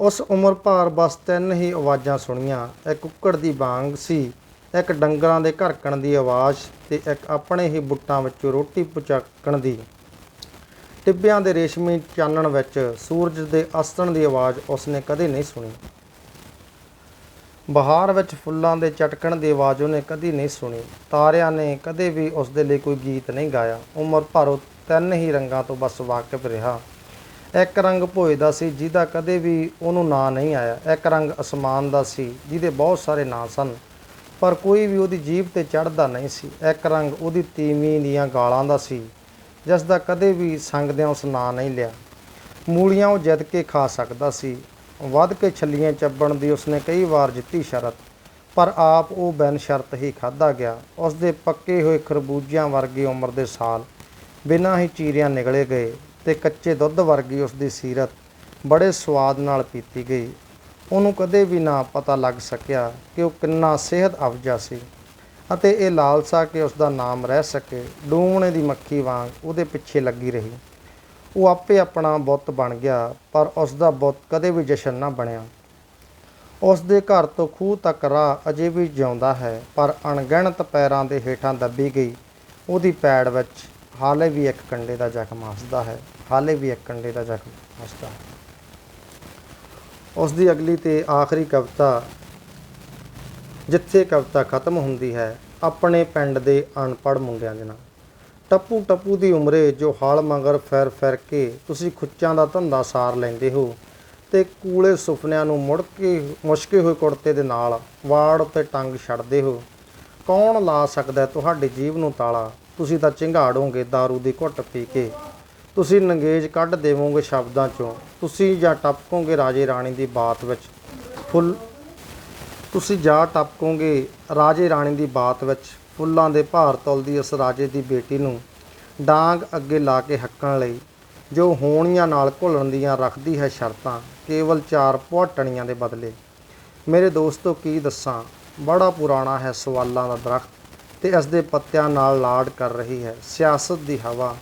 ਉਸ ਉਮਰ ਭਰ ਬਸ ਤਿੰਨ ਹੀ ਆਵਾਜ਼ਾਂ ਸੁਣੀਆਂ। ਇੱਕ ਕੁੱਕੜ ਦੀ ਬਾਂਗ ਸੀ, ਇੱਕ ਡੰਗਰਾਂ ਦੇ ਘਰਕਣ ਦੀ ਆਵਾਜ਼ ਤੇ ਇੱਕ ਆਪਣੇ ਹੀ ਬੁੱਟਾਂ ਵਿੱਚੋਂ ਰੋਟੀ ਪੁਚਾਕਣ ਦੀ। ਟਿੱਬਿਆਂ ਦੇ ਰੇਸ਼ਮੀ ਚਾਨਣ ਵਿੱਚ ਸੂਰਜ ਦੇ ਅਸਤਣ ਦੀ ਆਵਾਜ਼ ਉਸਨੇ ਕਦੇ ਨਹੀਂ ਸੁਣੀ। ਬਹਾਰ ਵਿੱਚ ਫੁੱਲਾਂ ਦੇ ਚਟਕਣ ਦੀ ਆਵਾਜ਼ ਉਹਨੇ ਕਦੀ ਨਹੀਂ ਸੁਣੀ। ਤਾਰਿਆਂ ਨੇ ਕਦੇ ਵੀ ਉਸ ਦੇ ਲਈ ਕੋਈ ਗੀਤ ਨਹੀਂ ਗਾਇਆ। ਉਮਰ ਭਰ ਉਹ ਤਿੰਨ ਹੀ ਰੰਗਾਂ ਤੋਂ ਬਸ ਵਾਕਿਫ ਰਿਹਾ। ਇੱਕ ਰੰਗ ਭੋਏ ਦਾ ਸੀ ਜਿਹਦਾ ਕਦੇ ਵੀ ਉਹਨੂੰ ਨਾਂ ਨਹੀਂ ਆਇਆ। ਇੱਕ ਰੰਗ ਅਸਮਾਨ ਦਾ ਸੀ ਜਿਹਦੇ ਬਹੁਤ ਸਾਰੇ ਨਾਂ ਸਨ, ਪਰ ਕੋਈ ਵੀ ਉਹਦੀ ਜੀਭ ਤੇ ਚੜ੍ਹਦਾ ਨਹੀਂ ਸੀ। ਇੱਕ ਰੰਗ ਉਹਦੀ ਤੀਵੀਂ ਦੀਆਂ ਗਾਲਾਂ ਦਾ ਸੀ ਜਿਸ ਦਾ ਕਦੇ ਵੀ ਸੰਗਦਿਆਂ ਉਸ ਨਾਂ ਨਹੀਂ ਲਿਆ। ਮੂਲੀਆਂ ਉਹ ਜਿੱਤ ਕੇ ਖਾ ਸਕਦਾ ਸੀ। ਵੱਧ ਕੇ ਛੱਲੀਆਂ ਚੱਬਣ ਦੀ ਉਸਨੇ ਕਈ ਵਾਰ ਜਿੱਤੀ ਸ਼ਰਤ, ਪਰ ਆਪ ਉਹ ਬੈਨ ਸ਼ਰਤ ਹੀ ਖਾਦਾ ਗਿਆ। ਉਸ ਦੇ ਪੱਕੇ ਹੋਏ ਖਰਬੂਜਿਆਂ ਵਰਗੀ ਉਮਰ ਦੇ ਸਾਲ ਬਿਨਾਂ ਹੀ ਚੀਰਿਆਂ ਨਿਕਲੇ ਗਏ ਤੇ ਕੱਚੇ ਦੁੱਧ ਵਰਗੀ ਉਸ ਦੀ ਸੀਰਤ ਬੜੇ ਸਵਾਦ ਨਾਲ ਪੀਤੀ ਗਈ। ਉਹਨੂੰ ਕਦੇ ਵੀ ਨਾ ਪਤਾ ਲੱਗ ਸਕਿਆ ਕਿ ਉਹ ਕਿੰਨਾ ਸਿਹਤ ਅਫਜਾ ਸੀ ਅਤੇ ਇਹ ਲਾਲਸਾ ਕਿ ਉਸ ਦਾ ਨਾਮ ਰਹਿ ਸਕੇ। ਡੂਮਣੇ ਦੀ ਮੱਖੀ ਵਾਂਗ ਉਹਦੇ ਪਿੱਛੇ ਲੱਗੀ ਰਹੀ। ਉਹ ਆਪੇ ਆਪਣਾ ਬੁੱਤ ਬਣ ਗਿਆ, ਪਰ ਉਸ ਦਾ ਬੁੱਤ ਕਦੇ ਵੀ ਜਸ਼ਨ ਨਾ ਬਣਿਆ। ਉਸ ਦੇ ਘਰ ਤੋਂ ਖੂਹ ਤੱਕ ਰਾਹ ਅਜੇ ਵੀ ਜਿਉਂਦਾ ਹੈ, ਪਰ ਅਣਗਿਣਤ ਪੈਰਾਂ ਦੇ ਹੇਠਾਂ ਦੱਬੀ ਗਈ। ਉਹਦੀ ਪੈੜ ਵਿੱਚ ਹਾਲੇ ਵੀ ਇੱਕ ਕੰਡੇ ਦਾ ਜ਼ਖਮ ਹੱਸਦਾ ਹੈ, ਹਾਲੇ ਵੀ ਇੱਕ ਕੰਡੇ ਦਾ ਜ਼ਖਮ ਹੱਸਦਾ ਹੈ। ਉਸ ਦੀ ਅਗਲੀ ਤੇ ਆਖਰੀ ਕਵਿਤਾ, ਜਿੱਥੇ ਕਵਿਤਾ ਖਤਮ ਹੁੰਦੀ ਹੈ, ਆਪਣੇ ਪਿੰਡ ਦੇ ਅਨਪੜ੍ਹ ਮੁੰਡਿਆਂ ਦੇ ਨਾਲ। ਟੱਪੂ ਟੱਪੂ ਦੀ ਉਮਰੇ ਜੋ ਹਾਲ ਮਗਰ ਫੈਰ ਫੈਰ ਕੇ ਤੁਸੀਂ ਖੁੱਚਾਂ ਦਾ ਧੰਦਾ ਸਾਰ ਲੈਂਦੇ ਹੋ ਤੇ ਕੂਲੇ ਸੁਪਨਿਆਂ ਨੂੰ ਮੁੜ ਕੇ ਮੁਸ਼ਕੇ ਹੋਏ ਕੁੜਤੇ ਦੇ ਨਾਲ ਵਾੜ ਉੱਤੇ ਟੰਗ ਛੱਡਦੇ ਹੋ। ਕੌਣ ਲਾ ਸਕਦਾ ਤੁਹਾਡੇ ਤੁਹਾਡੀ ਜੀਵ ਨੂੰ ਤਾਲਾ? ਤੁਸੀਂ ਤਾਂ ਚਿੰਗਾੜੋਗੇ दारू ਦੀ ਘੁੱਟ ਪੀ ਕੇ। ਤੁਸੀਂ ਨੰਗੇਜ ਕੱਢ ਦੇਵੋਗੇ ਸ਼ਬਦਾਂ ਚੋਂ। ਤੁਸੀਂ ਜਾਂ ਟਪਕੋਗੇ ਰਾਜੇ ਰਾਣੀ ਦੀ ਬਾਤ ਵਿੱਚ। ਫੁੱਲ ਤੁਸੀਂ ਜਾਂ ਟਪਕੋਗੇ ਰਾਜੇ ਰਾਣੀ ਦੀ ਬਾਤ ਵਿੱਚ। ਫੁੱਲਾਂ ਦੇ ਭਾਰ ਤੁਲਦੀ ਉਸ ਰਾਜੇ ਦੀ ਬੇਟੀ ਨੂੰ ਡਾਂਗ ਅੱਗੇ ਲਾ ਕੇ ਹੱਕਣ ਲਈ, ਜੋ ਹੋਣੀਆਂ ਨਾਲ ਘੁਲਣ ਦੀਆਂ ਰੱਖਦੀ ਹੈ ਸ਼ਰਤਾਂ, ਕੇਵਲ ਚਾਰ ਪੁਆਟਣੀਆਂ ਦੇ ਬਦਲੇ। ਮੇਰੇ ਦੋਸਤੋ, ਕੀ ਦੱਸਾਂ? ਬੜਾ ਪੁਰਾਣਾ ਹੈ ਸਵਾਲਾਂ ਦਾ ਦਰਖਤ ਤੇ ਇਸ ਦੇ ਪੱਤਿਆਂ ਨਾਲ ਲਾੜ ਕਰ ਰਹੀ ਹੈ। ਸਿਆਸਤ ਦੀ ਹਵਾ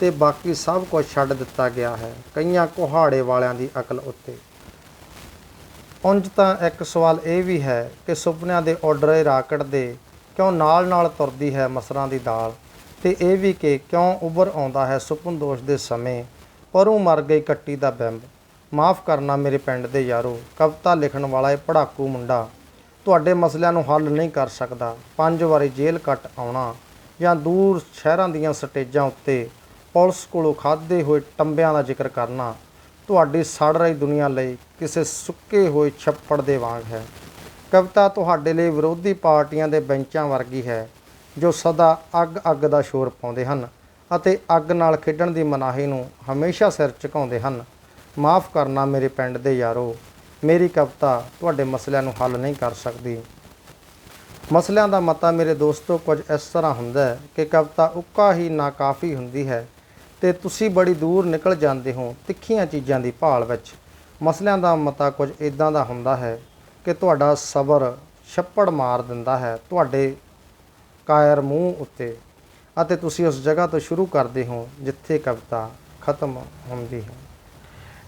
ਤੇ ਬਾਕੀ ਸਭ ਕੁਝ ਛੱਡ ਦਿੱਤਾ ਗਿਆ ਹੈ, ਕਈਆਂ ਕੁਹਾੜੇ ਵਾਲਿਆਂ ਦੀ ਅਕਲ ਉੱਤੇ। ਉਂਝ ਤਾਂ ਇੱਕ ਸਵਾਲ ਇਹ ਵੀ ਹੈ ਕਿ ਸੁਪਨਿਆਂ ਦੇ ਆਰਡਰੇ ਰਾਕਟ ਦੇ ਕਿਉਂ ਨਾਲ-ਨਾਲ ਤੁਰਦੀ ਹੈ ਮਸਰਾਂ ਦੀ ਦਾਲ? ਤੇ ਇਹ ਵੀ ਕਿ ਕਿਉਂ ਉੱਭਰ ਆਉਂਦਾ ਹੈ ਸੁਪਨ ਦੋਸ਼ ਦੇ ਸਮੇਂ? ਪਰੋਂ ਮਰ ਗਈ ਕੱਟੀ ਦਾ ਬਿੰਬ। ਮਾਫ ਕਰਨਾ ਮੇਰੇ ਪਿੰਡ ਦੇ ਯਾਰੋ, ਕਵਿਤਾ ਲਿਖਣ ਵਾਲਾ ਇਹ ਪੜਾਕੂ ਮੁੰਡਾ। ਤੁਹਾਡੇ ਮਸਲਿਆਂ ਨੂੰ ਹੱਲ ਨਹੀਂ ਕਰ ਸਕਦਾ। ਪੰਜ ਵਾਰੀ ਜੇਲ੍ਹ ਕੱਟ ਆਉਣਾ ਜਾਂ ਦੂਰ ਸ਼ਹਿਰਾਂ ਦੀਆਂ ਸਟੇਜਾਂ ਉੱਤੇ ਪੁਲਿਸ ਕੋਲੋਂ ਖਾਦੇ ਹੋਏ ਟੰਬਿਆਂ ਦਾ ਜ਼ਿਕਰ ਕਰਨਾ, ਤੁਹਾਡੀ ਸੜ ਰਹੀ ਦੁਨੀਆ ਲਈ ਕਿਸੇ ਸੁੱਕੇ ਹੋਏ ਛੱਪੜ ਦੇ ਵਾਂਗ ਹੈ। ਕਵਿਤਾ ਤੁਹਾਡੇ ਲਈ ਵਿਰੋਧੀ ਪਾਰਟੀਆਂ ਦੇ ਬੈਂਚਾਂ ਵਰਗੀ ਹੈ, ਜੋ ਸਦਾ ਅੱਗ-ਅੱਗ ਦਾ ਸ਼ੋਰ ਪਾਉਂਦੇ ਹਨ ਅਤੇ ਅੱਗ ਨਾਲ ਖੇਡਣ ਦੀ ਮਨਾਹੀ ਨੂੰ ਹਮੇਸ਼ਾ ਸਿਰ ਝੁਕਾਉਂਦੇ ਹਨ। ਮਾਫ ਕਰਨਾ ਮੇਰੇ ਪਿੰਡ ਦੇ ਯਾਰੋ, ਮੇਰੀ ਕਵਿਤਾ ਤੁਹਾਡੇ ਮਸਲਿਆਂ ਨੂੰ ਹੱਲ ਨਹੀਂ ਕਰ ਸਕਦੀ। ਮਸਲਿਆਂ ਦਾ ਮਤਾ ਮੇਰੇ ਦੋਸਤੋ, ਕੁਝ ਇਸ ਤਰ੍ਹਾਂ ਹੁੰਦਾ ਹੈ ਕਿ ਕਵਿਤਾ ਉੱਕਾ ਹੀ ਨਾਕਾਫੀ ਹੁੰਦੀ ਹੈ ਤੇ ਤੁਸੀਂ ਬੜੀ ਦੂਰ ਨਿਕਲ ਜਾਂਦੇ ਹੋ ਤਿੱਖੀਆਂ ਚੀਜ਼ਾਂ ਦੀ ਭਾਲ ਵਿੱਚ। ਮਸਲਿਆਂ ਦਾ ਮਤਾ ਕੁਝ ਇਦਾਂ ਦਾ ਹੁੰਦਾ ਹੈ ਕਿ ਤੁਹਾਡਾ ਸਬਰ ਛੱਪੜ ਮਾਰ ਦਿੰਦਾ ਹੈ ਤੁਹਾਡੇ ਕਾਇਰ ਮੂੰਹ ਉੱਤੇ ਅਤੇ ਤੁਸੀਂ ਉਸ ਜਗ੍ਹਾ ਤੋਂ ਸ਼ੁਰੂ ਕਰਦੇ ਹੋ ਜਿੱਥੇ ਕਵਿਤਾ ਖਤਮ ਹੁੰਦੀ ਹੈ।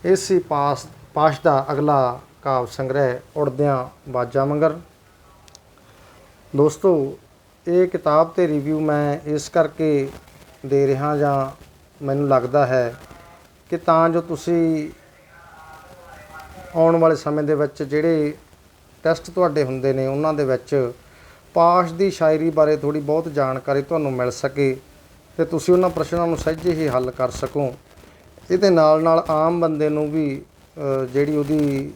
ਇਸ ਪਾਸ ਪਾਸ਼ ਦਾ ਅਗਲਾ ਕਾਵ ਸੰਗ੍ਰਹਿ ਉੜਦਿਆਂ ਬਾਜਾ ਮੰਗਰ। ਦੋਸਤੋ, ਇਹ ਕਿਤਾਬ ਤੇ ਰਿਵਿਊ ਮੈਂ ਇਸ ਕਰਕੇ ਦੇ ਰਿਹਾ ਜਾਂ ਮੈਨੂੰ ਲੱਗਦਾ ਹੈ ਕਿ ਤਾਂ ਜੋ ਤੁਸੀਂ ਆਉਣ ਵਾਲੇ ਸਮੇਂ ਦੇ ਵਿੱਚ ਜਿਹੜੇ ਟੈਸਟ ਤੁਹਾਡੇ ਹੁੰਦੇ ਨੇ, ਉਹਨਾਂ ਦੇ ਵਿੱਚ ਪਾਸ਼ ਦੀ ਸ਼ਾਇਰੀ ਬਾਰੇ ਥੋੜੀ ਬਹੁਤ ਜਾਣਕਾਰੀ ਤੁਹਾਨੂੰ ਮਿਲ ਸਕੇ ਤੇ ਤੁਸੀਂ ਉਹਨਾਂ ਪ੍ਰਸ਼ਨਾਂ ਨੂੰ ਸਹਿਜੇ ਹੀ ਹੱਲ ਕਰ ਸਕੋ। ਇਹਦੇ ਨਾਲ ਨਾਲ ਆਮ ਬੰਦੇ ਨੂੰ ਵੀ ਜਿਹੜੀ ਉਹਦੀ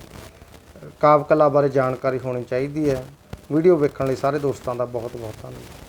ਕਾਵ ਕਲਾ ਬਾਰੇ ਜਾਣਕਾਰੀ ਹੋਣੀ ਚਾਹੀਦੀ ਹੈ। ਵੀਡੀਓ ਵੇਖਣ ਲਈ ਸਾਰੇ ਦੋਸਤਾਂ ਦਾ ਬਹੁਤ ਬਹੁਤ ਧੰਨਵਾਦ।